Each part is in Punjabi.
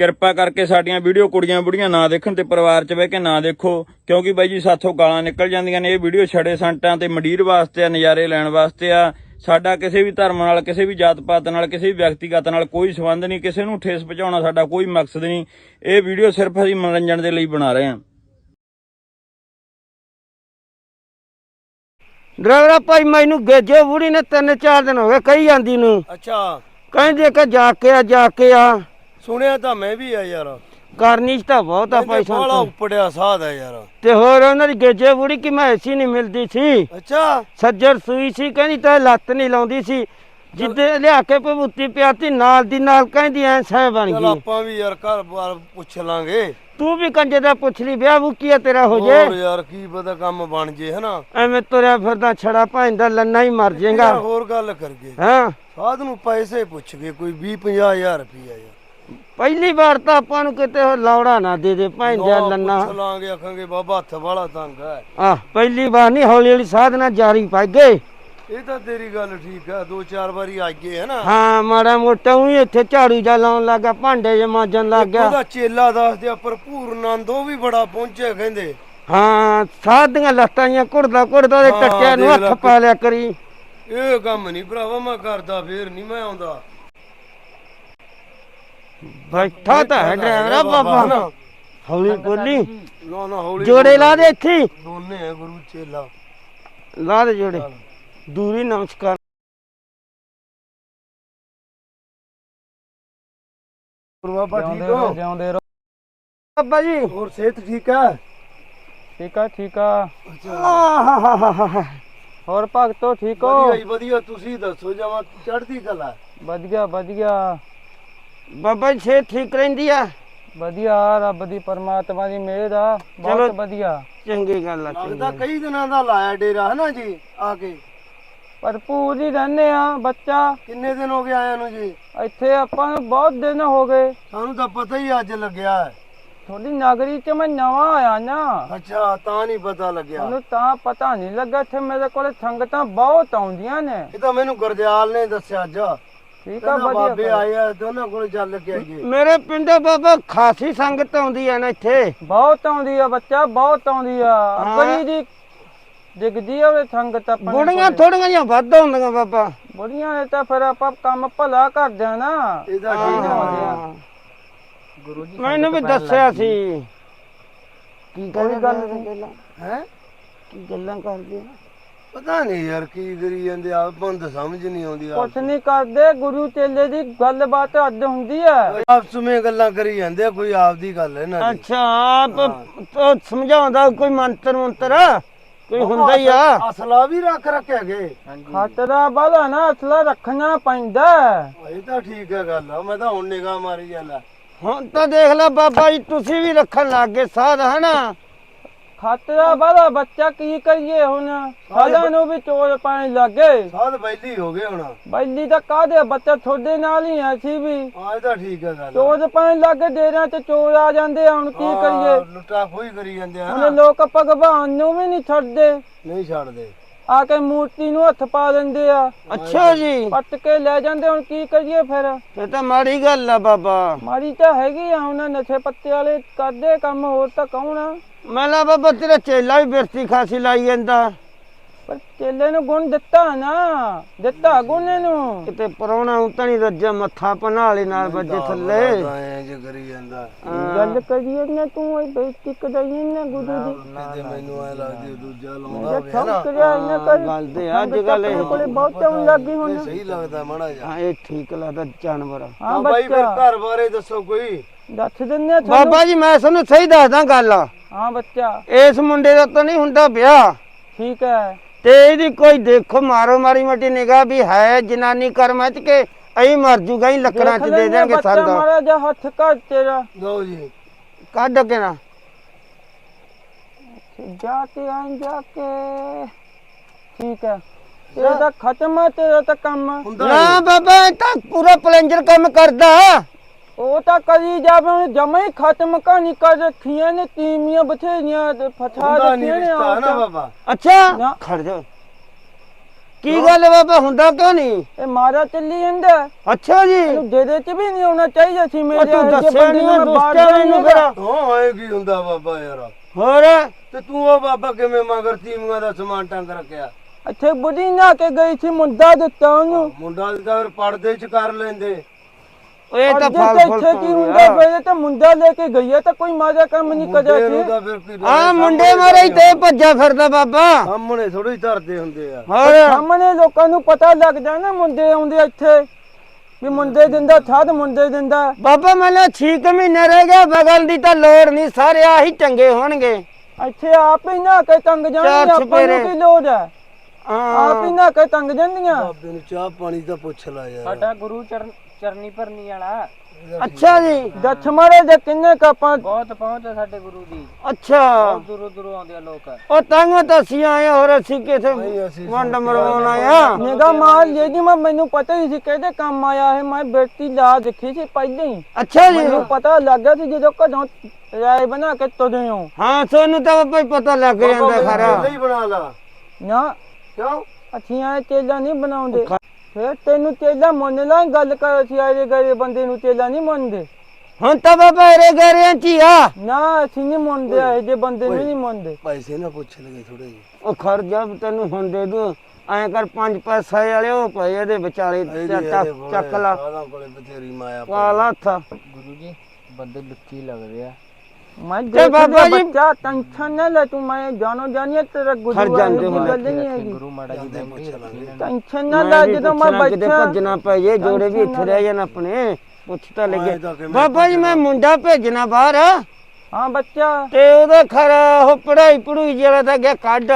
ਕਿਰਪਾ ਕਰਕੇ ਸਾਡੀਆਂ ਵੀਡੀਓ ਕੁੜੀਆਂ ਬੁੜੀਆਂ ਨਾ ਦੇਖਣ ਤੇ ਪਰਿਵਾਰ 'ਚ ਬਹਿ ਕੇ ਨਾ ਦੇਖੋ। ਕਿਉਂਕਿ ਬਾਈ ਜੀ ਸਾਥੋਂ ਗਾਲਾਂ ਨਿਕਲ ਜਾਂਦੀਆਂ ਨੇ। ਇਹ ਵੀਡੀਓ ਛੜੇ ਸੰਟਾਂ ਤੇ ਮੰਡੀਰ ਵਾਸਤੇ ਆ ਨਜ਼ਾਰੇ ਲੈਣ ਵਾਸਤੇ ਆ। ਸਾਡਾ ਕਿਸੇ ਵੀ ਧਰਮ ਨਾਲ ਕਿਸੇ ਵੀ ਜਾਤ ਪਾਤ ਨਾਲ ਕਿਸੇ ਵੀ ਵਿਅਕਤੀਗਤ ਨਾਲ ਕੋਈ ਸੰਬੰਧ ਨਹੀਂ। ਕਿਸੇ ਨੂੰ ਠੇਸ ਪਹੁੰਚਾਉਣਾ ਸਾਡਾ ਕੋਈ ਮਕਸਦ ਨਹੀਂ। ਇਹ ਵੀਡੀਓ ਸਿਰਫ ਅਸੀਂ ਮਨੋਰੰਜਨ ਦੇ ਲਈ ਬਣਾ ਰਹੇ ਹਾਂ। ਡਰਾਈਵਰਾ ਭਾਈ ਮੈਨੂੰ ਗੇਜੇ ਬੁੜੀ ਨੇ ਤਿੰਨ ਚਾਰ ਦਿਨ ਹੋ ਗਏ ਕਹੀ ਜਾਂਦੀ ਨੂੰ। ਅੱਛਾ। ਕਹਿੰਦੇ ਕਿ ਜਾ ਕੇ ਆ ਜਾ ਕੇ ਆ। ਸੁਣਿਆ ਤਾਂ ਮੈਂ ਵੀ ਆ ਯਾਰ। ਕਰਨੀ ਚ ਤਾਂ ਬਹੁਤ ਆ ਭਾਈ ਸਾਨੂੰ ਉੱਪੜਿਆ ਸਾਧ ਹੈ ਯਾਰ। ਤੇ ਹੋਰ ਉਹਨਾਂ ਦੀ ਗੇਜੇ ਬੁੜੀ ਕਿ ਮੈਂ ਐਸੀ ਨਹੀਂ ਮਿਲਦੀ ਸੀ। ਅੱਛਾ। ਸੱਜਰ ਸੂਈ ਸੀ ਕਹਿੰਦੀ ਤਾਂ ਲੱਤ ਨਹੀਂ ਲਾਉਂਦੀ ਸੀ। ਜਿੱਦੇ ਲਿਆ ਕੇ ਭਬੂਤੀ ਪਿਆਤੀ ਨਾਲ ਦੀ ਨਾਲ ਕਹਿੰਦੀ ਐ ਸਹਿ ਬਣ ਚਲ ਗਈ। ਆਪਾਂ ਵੀ ਯਾਰ ਘਰ ਬਾਰ ਪੁੱਛ ਲਾਂਗੇ। ਤੂੰ ਵੀ ਕੰਜੇ ਦਾ ਪੁੱਛ ਲਈ ਵਿਆਹ ਵੂ ਕੀ ਆ ਤੇਰਾ ਹੋ ਜੇ? ਹੋਰ ਯਾਰ ਕੀ ਪਤਾ ਕੰਮ ਬਣ ਜੇ ਹਨਾ? ਐਵੇਂ ਤੁਰਿਆ ਫਿਰਦਾ ਛੜਾ ਭਾਂਦਾ ਲੰਨਾ ਹੀ ਮਰ ਯਾਰ ਜਾਏਗਾ ਹੋਰ ਗੱਲ ਕਰਗੇ ਹਾਂ? ਸਾਧ ਨੂੰ ਪੈਸੇ ਪੁੱਛ ਗਏ ਕੋਈ 20 50000 ਰੁਪਈਆ ਯਾਰ। ਪਹਿਲੀ ਵਾਰ ਤਾਂ ਆਪਾਂ ਨੂੰ ਕਿਤੇ ਉਹ ਲੌੜਾ ਨਾ ਦੇ ਦੇ ਨਾ ਲੰਨਾ। ਲਾਂਗੇ ਆਖਾਂਗੇ ਬਾਬਾ ਹੱਥ ਵਾਲਾ ਤੰਗ ਹੈ। ਆਹ ਪਹਿਲੀ ਵਾਰ ਨਹੀਂ ਹੌਲੀ ਹੌਲੀ ਸਾਧਨਾ ਜਾਰੀ ਪਾ ਗਏ ਇਹ ਤਾਂ ਤੇਰੀ ਗੱਲ ਠੀਕ ਹੈ ਦੋ ਚਾਰ ਵਾਰੀ ਆ ਗਏ ਹਨਾ ਹਾਂ ਮਾੜਾ ਮੋਟਾ ਉਹੀ ਇੱਥੇ ਝਾੜੂ ਜਾ ਲਾਉਣ ਲੱਗਾ ਭਾਂਡੇ ਜੇ ਮਾਜਣ ਲੱਗ ਗਿਆ। ਉਹਦਾ ਚੇਲਾ ਦੱਸਦੇ ਆ ਭਰਪੂਰ ਆਨੰਦ ਉਹ ਵੀ ਬੜਾ ਪਹੁੰਚਿਆ ਕਹਿੰਦੇ। ਹਾਂ ਸਾਧੀਆਂ ਲੱਤਾਂ ਜਾਂ ਕੁੜਦਾ ਉਹਦੇ ਹਾਂ, ਟੱਟਿਆਂ ਨੂੰ ਹੱਥ ਪਾ ਲਿਆ ਕਰੀ। ਇਹ ਕੰਮ ਨਹੀਂ ਭਰਾਵਾ ਮੈਂ ਕਰਦਾ ਫੇਰ ਨਹੀਂ ਮੈਂ ਆਉਂਦਾ। ਬੈਠਾ ਤਾਂ ਹੈ ਡਰਾਈਵਰ ਬਾਬਾ। ਨਾ ਹੌਲੀ ਬੋਲੀ। ਨਾ ਨਾ ਹੌਲੀ ਜੋੜੇ ਲਾ ਦੇ ਇੱਥੇ। ਹੀ। ਦੋਨੇ ਹੈ ਗੁਰੂ ਚੇਲਾ। ਲਾ ਦੇ ਜੋੜੇ। ਦੂਰੀ ਨਮਸਕਾਰ ਬਾਬਾ ਠੀਕ ਹੋ? ਜਿਉਂਦੇ ਰਹੋ। ਬਾਬਾ ਜੀ। ਹੋਰ ਸਿਹਤ ਠੀਕ ਹੈ ਠੀਕ ਆ ਠੀਕ ਆ। ਆਹਾਹਾਹਾ। ਹੋਰ ਭਗਤੋ ਠੀਕ ਹੋ? ਵਧੀਆ ਜੀ ਵਧੀਆ। ਤੁਸੀਂ ਦੱਸੋ ਜਮਾ ਚੜ੍ਹਦੀ ਕਲਾ। ਵਧੀਆ ਵਧੀਆ। ਬਾਬਾ ਜੀ ਸਿਹਤ ਠੀਕ ਰਹਿੰਦੀ ਆ? ਵਧੀਆ ਰੱਬ ਦੀ ਪਰਮਾਤਮਾ ਦੀ ਮਿਹਰ ਆ ਬਹੁਤ ਚਲੋ। ਵਧੀਆ। ਚੰਗੀ ਗੱਲ ਆ ਚੰਗੀ ਲੱਗਦਾ ਕਈ ਦਿਨਾਂ ਦਾ ਲਾਇਆ ਡੇਰਾ ਹੈ ਨਾ ਜੀ ਆ ਕੇ? ਭਰਪੂਰ ਹੀ ਰਹਿੰਦੇ ਆ ਬੱਚਾ। ਕਿੰਨੇ ਦਿਨ ਹੋ ਗਏ ਆਇਆਂ ਨੂੰ ਜੀ? ਇੱਥੇ ਆਪਾਂ ਨੂੰ ਬਹੁਤ ਦਿਨ ਹੋ ਗਏ। ਸਾਨੂੰ ਤਾਂ ਪਤਾ ਹੀ ਅੱਜ ਲੱਗਿਆ ਹੈ। ਥੋੜੀ ਨਗਰੀ ਚ ਮੈਂ ਨਵਾਂ ਆਇਆ ਨਾ। ਅੱਛਾ ਤਾਂ ਨਹੀਂ ਪਤਾ ਲੱਗਿਆ। ਮੈਨੂੰ ਤਾਂ ਪਤਾ ਨਹੀਂ ਲੱਗਾ ਇੱਥੇ ਮੇਰੇ ਕੋਲ ਸੰਗਤਾਂ ਬਹੁਤ ਆਉਂਦੀਆਂ ਨੇ। ਇਹ ਤਾਂ ਮੈਨੂੰ ਗੁਰਦਿਆਲ ਨੇ ਦੱਸਿਆ ਅੱਜ। ਠੀਕ ਆ ਕਹਿੰਦਾ ਬਾਬੇ ਵਧੀਆ ਆਏ ਆ ਉਹਨਾਂ ਕੋਲ ਚੱਲ ਕੇ ਆਈਏ। ਮੇਰੇ ਪਿੰਡੋਂ ਬਾਬਾ ਖਾਸੀ ਸੰਗਤ ਆਉਂਦੀ ਆ ਨਾ ਇੱਥੇ। ਬਹੁਤ ਆਉਂਦੀ ਆ ਬੱਚਾ ਬਹੁਤ ਆਉਂਦੀ ਆ। ਅਗਰੀ ਦੀ ਦਿਖਦੀ ਆ ਉਹ ਸੰਗਤ ਆਪਣੇ ਬੁੜੀਆਂ ਕੋਲੇ। ਥੋੜੀਆਂ ਜਿਹੀਆਂ ਵੱਧ ਹੁੰਦੀਆਂ ਬਾਬਾ। ਬੁੜੀਆਂ ਨੇ ਤਾਂ ਫਿਰ ਆਪਾਂ ਕੰਮ ਭਲਾ ਕਰਦੇ ਆ ਨਾ। ਇਹਦਾ ਠੀਕ ਆਉਂਦੇ ਹੈ ਆ? ਗੁਰੂ ਜੀ ਮੈਨੂੰ ਵੀ ਦੱਸਿਆ ਸੀ। ਕੀ ਕੋਈ ਗੱਲ ਨਹੀਂ। ਹੈ? ਕੀ ਗੱਲਾਂ ਕਰਦੇ ਆ? ਪਤਾ ਨਹੀਂ ਯਾਰ ਕੀ ਕਰੀ ਜਾਂਦੇ ਆ ਆਪਾਂ ਨੂੰ ਤਾਂ ਸਮਝ ਨਹੀਂ ਆਉਂਦੀ ਕੁਛ ਨਹੀਂ ਕਰਦੇ ਗੁਰੂ ਚੇਲੇ ਦੀ ਗੱਲਬਾਤ ਅੱਡ ਹੁੰਦੀ ਆ ਆਪਸ ਵਿੱਚ ਗੱਲਾਂ ਕਰੀ ਜਾਂਦੇ ਆ ਕੋਈ ਆਪਦੀ ਗੱਲ ਹੈ ਨਾ ਅੱਛਾ ਆਪ ਸਮਝਾਉਂਦਾ ਕੋਈ ਮੰਤਰ ਮੰਤਰ? ਕੋਈ ਹੁੰਦਾ ਹੀ ਆ? ਅਸਲਾ ਵੀ ਰੱਖ ਰੱਖਿਆ ਗਏ ਖਤਰਾ ਵਾਲਾ ਨਾ ਅਸਲਾ ਰੱਖਣਾ ਪੈਂਦਾ ਇਹ ਤਾਂ ਠੀਕ ਹੈ ਗੱਲ ਮੈਂ ਤਾਂ ਹੁਣ ਨਿਗਾਹ ਮਾਰੀ ਜਾਂਦਾ। ਹੁਣ ਤਾਂ ਦੇਖ ਲੈ ਬਾਬਾ ਜੀ ਤੁਸੀਂ ਵੀ ਰੱਖਣ ਲੱਗ ਗਏ ਸਾਧ ਹਨਾ? ਖਤਰਾ ਵਾਲਾ ਬੱਚਾ ਕੀ ਕਰੀਏ ਹੁਣ? ਸਾਡਾ ਨੂੰ ਵੀ ਚੋਰ ਪਾਣ ਲੱਗੇ। ਸਾਧ ਬੈਲੀ ਹੋ ਗਏ ਹੁਣ। ਬੈਲੀ ਤਾਂ ਕਾਹਦੇ ਬੱਚਾ ਤੁਹਾਡੇ ਨਾਲ ਹੀ ਆ ਅਸੀਂ ਵੀ। ਆ ਇਹ ਤਾਂ ਠੀਕ ਹੈ ਗੱਲ ਚੋਰ ਪਾਣ ਲੱਗੇ ਡੇਰਿਆਂ ਤੇ ਚੋਰ ਆ ਜਾਂਦੇ ਆ ਹੁਣ ਕੀ ਕਰੀਏ? ਲੁੱਟਾ ਖੋਈ ਕਰੀ ਜਾਂਦੇ ਆ ਹੁਣ ਨਾ ਲੋਕ ਭਗਵਾਨ ਨੂੰ ਵੀ ਨਹੀਂ ਛੱਡਦੇ। ਨਹੀਂ ਛੱਡਦੇ। ਆ ਕੇ ਮੂਰਤੀ ਨੂੰ ਹੱਥ ਪਾ ਦਿੰਦੇ ਆ। ਅੱਛਾ ਜੀ। ਪੱਟ ਕੇ ਲੈ ਜਾਂਦੇ ਹੁਣ ਕੀ ਕਰੀਏ ਫਿਰ? ਇਹ ਤਾਂ ਮਾੜੀ ਗੱਲ ਆ ਬਾਬਾ। ਮਾਰੀ ਤਾਂ ਹੈਗੀ ਆ ਹੁਣ ਨਸ਼ੇ ਪੱਤੇ ਵਾਲੇ ਕਰਦੇ ਕੰਮ ਹੋਰ ਤਾਂ ਕੌਣ ਆ? ਮੈਂ ਲਾ ਬਾਬਾ ਤੇਰਾ ਚੇਲਾ ਵੀ ਬਿਰਤੀ ਖਾਸੀ ਲਾਈ ਜਾਂਦਾ। ਪਰ ਚੇਲੇ ਨੂੰ ਗੁਣ ਦਿੱਤਾ ਨਾ ਦਿੱਤਾ ਗੁਣ ਇਹਨੂੰ। ਕਿਤੇ ਪਰੋਣਾ ਉਤਾਂ ਨਹੀਂ ਰੱਜਿਆ ਮੱਥਾ ਪਨਾ ਵਾਲੇ ਨਾਲ ਵੱਜੇ ਥੱਲੇ। ਐਂ ਜੇ ਕਰੀ ਜਾਂਦਾ। ਗੱਲ ਕਰੀਏ ਨਾ ਤੂੰ ਇਹ ਬੇਇੱਜ਼ਤੀ ਕਰਾਈ ਨਾ ਗੁਰੂ ਦੀ। ਮੈਨੂੰ ਐ ਲੱਗਦੀ ਦੂਜਾ ਲਾਉਂਦਾ ਹੋਵੇ ਸਭ ਨਾ? ਕਰਿਆ ਇਹਨਾਂ ਕਰ। ਗੱਲ ਤੇ ਅੱਜ ਕੱਲ ਆਪਣੇ ਕੋਲੇ ਬਹੁਤ ਆਉਣ ਲੱਗੀ ਹੁਣ। ਇਹ ਸਹੀ ਲੱਗਦਾ ਮਾੜਾ ਜਿਹਾ। ਹਾਂ ਇਹ ਠੀਕ ਲੱਗਦਾ ਜਾਨਵਰ। ਹਾਂ ਹਾਂ ਬਾਈ ਫਿਰ ਬੱਚਾ। ਘਰ ਬਾਰੇ ਦੱਸੋ ਕੋਈ। ਦੱਸ ਦਿੰਨੇ ਆ ਤੁਹਾਨੂੰ। ਬਾਬਾ ਜੀ ਮੈਂ ਤੁਹਾਨੂੰ ਸਹੀ ਦੱਸਦਾ ਗੱਲ। ਹਾਂ ਬੱਚਾ। ਇਸ ਮੁੰਡੇ ਦਾ ਤਾਂ ਨਹੀਂ ਹੁੰਦਾ ਵਿਆਹ। ਠੀਕ ਹੈ। ਤੇ ਇਹਦੀ ਕੋਈ ਦੇਖੋ ਮਾਰੋ ਮਾਰੀ ਮੋਟੀ ਨਿਗਾਹ ਵੀ ਹੈ ਜਨਾਨੀ ਕਰਮਾਂ ਚ ਕੇ ਅਈ ਮਰ ਜੂਗਾ ਹੀ ਲੱਕੜਾਂ ਚ ਦੇ ਦੇਣਗੇ ਸੰਦ ਮਾੜਾ ਜਿਹਾ ਹੱਥ ਕਰ ਤੇਰਾ। ਲਓ ਜੀ। ਕੱਢ ਕੇ ਨਾ। ਜਾ ਕੇ ਆਂ ਜਾ ਕੇ। ਠੀਕ ਹੈ। ਤੇਰਾ ਤਾਂ ਖਤਮ ਹੈ ਤੇਰਾ ਤਾਂ ਕੰਮ ਹੁੰਦਾ ਨਾ ਬਾਬਾ ਇਹ ਤਾਂ ਪੂਰਾ ਪਲੰਜਰ ਕੰਮ ਕਰਦਾ। ਉਹ ਤਾਂ ਕਰੀ ਜਾਵੇ ਜਮਾ ਹੀ ਖਤਮ ਕਹਾਣੀ ਕਰ ਰੱਖੀਆਂ ਨੇ ਤੀਮੀਆਂ ਬਥੇਰੀਆਂ ਤੇ ਫਸਾ ਹੁੰਦਾ ਨਹੀਂ ਰੱਖੀਆਂ ਨੇ ਰਿਸ਼ਤਾ ਨਾ ਆਪ। ਬਾਬਾ। ਅੱਛਾ? ਨਾ। ਖੜ ਜਾ। ਕੀ ਗੱਲ ਹੈ ਬਾਬਾ ਹੁੰਦਾ ਕਿਉਂ ਨਹੀਂ ਇਹ ਮਾਰਾ ਚੱਲੀ ਜਾਂਦਾ। ਅੱਛਾ ਜੀ। ਇਹਨੂੰ ਦੇ ਦੇ ਚ ਵੀ ਨਹੀਂ ਆਉਣਾ ਚਾਹੀਦਾ ਸੀ ਉਹ ਮੇਰੇ ਤੂੰ ਦੱਸਿਆ ਬੰਦੇ ਨਹੀਂ ਨੂੰ ਮੈਂ ਬਾਹਰ ਦੁਸਤਿਆ ਮੈਨੂੰ ਫਿਰ। ਹਾਂ ਐ ਕੀ ਹੁੰਦਾ ਬਾਬਾ ਯਾਰ। ਹੋਰ? ਤੇ ਤੂੰ ਉਹ ਬਾਬਾ ਕਿਵੇਂ ਮਗਰ ਤੀਮੀਆਂ ਦਾ ਸਮਾਨ ਟੰਗ ਰੱਖਿਆ? ਇੱਥੇ ਬੁੱਢੀ ਨਾ ਕੇ ਗਈ ਸੀ ਮੁੰਡਾ ਦਿੱਤਾ ਉਹਨੂੰ। ਮੁੰਡਾ ਤਾਂ ਫਿਰ ਪਰਦੇ ਚ ਕਰ ਲੈਂਦੇ। ਓਏ ਇਹ ਤਾਂ ਅੱਗੇ ਫਲ ਤੇ ਫੁੱਲ ਇੱਥੇ ਕੀ ਹੁੰਦਾ? ਪਏ ਤਾਂ ਮੁੰਡਾ ਲੈ ਕੇ ਗਈ ਹੈ ਤਾਂ ਕੋਈ ਮਾਜਾ ਕੰਮ ਨਹੀਂ ਕਰਿਆ ਮੁੰਡੇ ਨੂੰ ਸੀ ਤਾਂ ਫਿਰ ਕੀ ਆ ਮੁੰਡੇ ਮਾਰੇ ਹੀ ਤੇ ਭੱਜਾ ਫਿਰਦਾ ਬਾਬਾ। ਸਾਹਮਣੇ ਥੋੜੀ ਧਰਦੇ ਹੁੰਦੇ ਆ। ਹੋਰ। ਸਾਹਮਣੇ ਲੋਕਾਂ ਨੂੰ ਪਤਾ ਲੱਗਦਾ ਨਾ ਮੁੰਡੇ ਆਉਂਦੇ ਇੱਥੇ। ਵੀ ਮੁੰਡੇ ਦਿੰਦਾ ਛੱਡ ਮੁੰਡੇ ਦਿੰਦਾ। ਬਾਬਾ ਮੈਨੂੰ 6 ਮਹੀਨੇ ਰਹਿ ਗਿਆ ਬਗਲ ਦੀ ਤਾਂ ਲੋੜ ਨਹੀਂ ਸਾਰੇ ਆਹੀ ਚੰਗੇ ਹੋਣਗੇ। ਇੱਥੇ ਆਪ ਹੀ ਨਾ ਕੇ ਤੰਗ ਆਪਾਂ। ਨੂੰ ਕੀ ਲੋੜ ਹੈ। ਆਪ ਹੀ ਨਾ ਕੇ ਤੰਗ ਜਾਂਦੀਆਂ ਬਾਬੇ ਨੂੰ ਚਾਹ ਪਾਣੀ ਤਾਂ ਪੁੱਛ ਲੈ ਯਾਰ। ਸਾਡਾ ਗੁਰੂ ਚਰਨ ਚਰਨੀ ਭਰਨੀ ਵਾਲਾ। ਅੱਛਾ ਜੀ ਦੱਛ ਮਾਰੇ ਦੇ ਕਿੰਨੇ ਕਾਪਾਂ ਬਹੁਤ ਪਹੁੰਚ ਹੈ ਸਾਡੇ ਗੁਰੂ ਦੀ ਅੱਛਾ। ਬਹੁਤ ਦੂਰੋਂ ਦੂਰੋਂ ਆਉਂਦੇ ਆ ਲੋਕ। ਉਹ ਤੰਗ ਤਾਂ ਅਸੀਂ ਆਏ ਹੋਰ ਅਸੀਂ ਕਿਥੇ ਨਹੀਂ, ਅਸੀਂ ਵੰਡ ਮਰਵਾਉਣ ਆਇਆ ਨਿਗਾ ਮਾਰ ਜੇ ਜੀ ਮੈਂ ਮੈਨੂੰ ਪਤਾ ਹੀ ਸੀ ਕਿਹਦੇ ਕੰਮ ਆਇਆ ਹੈ। ਮੈਂ ਬੇਟੀ ਲਾ ਦੇਖੀ ਸੀ ਪਹਿਲਾਂ ਹੀ। ਅੱਛਾ ਜੀ। ਮੈਨੂੰ ਪਤਾ ਲੱਗ ਗਿਆ ਸੀ ਜਦੋਂ ਘਰੋਂ ਰਾਏ ਬਣਾ ਕੇ ਤੁਰੇ ਹੋ। ਹਾਂ ਸੋਨੂੰ ਤਾਂ ਬਾਬਾ ਪਤਾ ਲੱਗ ਜਾਂਦਾ ਖਰਾ ਨਹੀਂ ਬਣਾ ਲਾ। ਨਾ ਕਿਉਂ? ਅਸੀਂ ਆਏ ਚੇਲਾ ਨਹੀਂ ਬਣਾਉਂਦੇ। ਫਿਰ ਤੈਨੂੰ ਚੇਲਾ ਮੰਨ ਲਾ ਗੱਲ ਕਰ ਅਸੀਂ ਆਏ ਗਏ ਬੰਦੇ ਨੂੰ ਚੇਲਾ ਨਹੀਂ ਮੰਨਦੇ। ਹੁਣ ਤਾਂ ਬਾਬਾ ਇਹਰੇ ਗਰਿਆਂ ਚ ਆ। ਨਾ ਅਸੀਂ ਨਹੀਂ ਮੰਨਦੇ ਇਹ ਜੇ ਬੰਦੇ ਨੂੰ ਨਹੀਂ ਮੰਨਦੇ। ਪੈਸੇ ਨਾ ਪੁੱਛ ਲਗੇ ਥੋੜੇ ਜਿਹੇ। ਉਹ ਖਰ ਜਬ ਤੈਨੂੰ ਹੁਣ ਦੇ ਦੂ ਐਂ ਕਰ ਪੰਜ ਪੈਸੇ ਵਾਲੇ ਉਹ ਪਏ ਇਹਦੇ ਵਿਚਾਲੇ ਚੱਕ ਲਾ ਕੋਲੇ ਬਥੇਰੀ ਮਾਇਆ। ਪਾ ਲਾ ਹੱਥ ਗੁਰੂ ਜੀ ਬੰਦੇ ਲੁੱਚੀ ਲੱਗਦੇ ਆ। ਮੈਂ ਬਾਬਾ ਜੀ- ਬੱਚਾ ਟੈਨਸ਼ਨ ਨਾ ਲੈ ਤੂੰ ਮੈਂ ਜਾਣੋ ਜਾਣੀਏ ਤੇਰਾ ਗੁਰੂ ਖੜ ਜਾਂਦੇ ਵਾਲੀ ਹੁਣ ਗੱਲ ਨਹੀਂ ਹੈਗੀ। ਗੁਰੂ ਮਾੜਾ ਜੀ ਜਾਂਦੇ ਪੁੱਛ ਲਾਂਗੇ ਟੈਨਸ਼ਨ ਨਾ ਮੈਂ ਲੈ ਵੀ ਜਦੋਂ ਮੈਂ ਪੁੱਛਣਾ ਕਿਤੇ ਬੱਚਾ ਭੱਜਣਾ ਪੈ ਜੇ ਜੋੜੇ ਵੀ ਇੱਥੇ ਰਹਿ ਜਾਣ ਆਪਣੇ ਪੁੱਛ ਤਾਂ ਲੱਗੇ ਬਾਬਾ ਜੀ ਮੈਂ ਮੁੰਡਾ ਭੇਜਣਾ ਬਾਹਰ। ਹਾਂ ਬੱਚਾ। ਤੇ ਉਹਦਾ ਖਰਾ ਉਹ ਪੜਾਈ ਪੜੂਈ ਜਿਹੜਾ ਤਾਂ ਗਿਆ ਕੱਢ।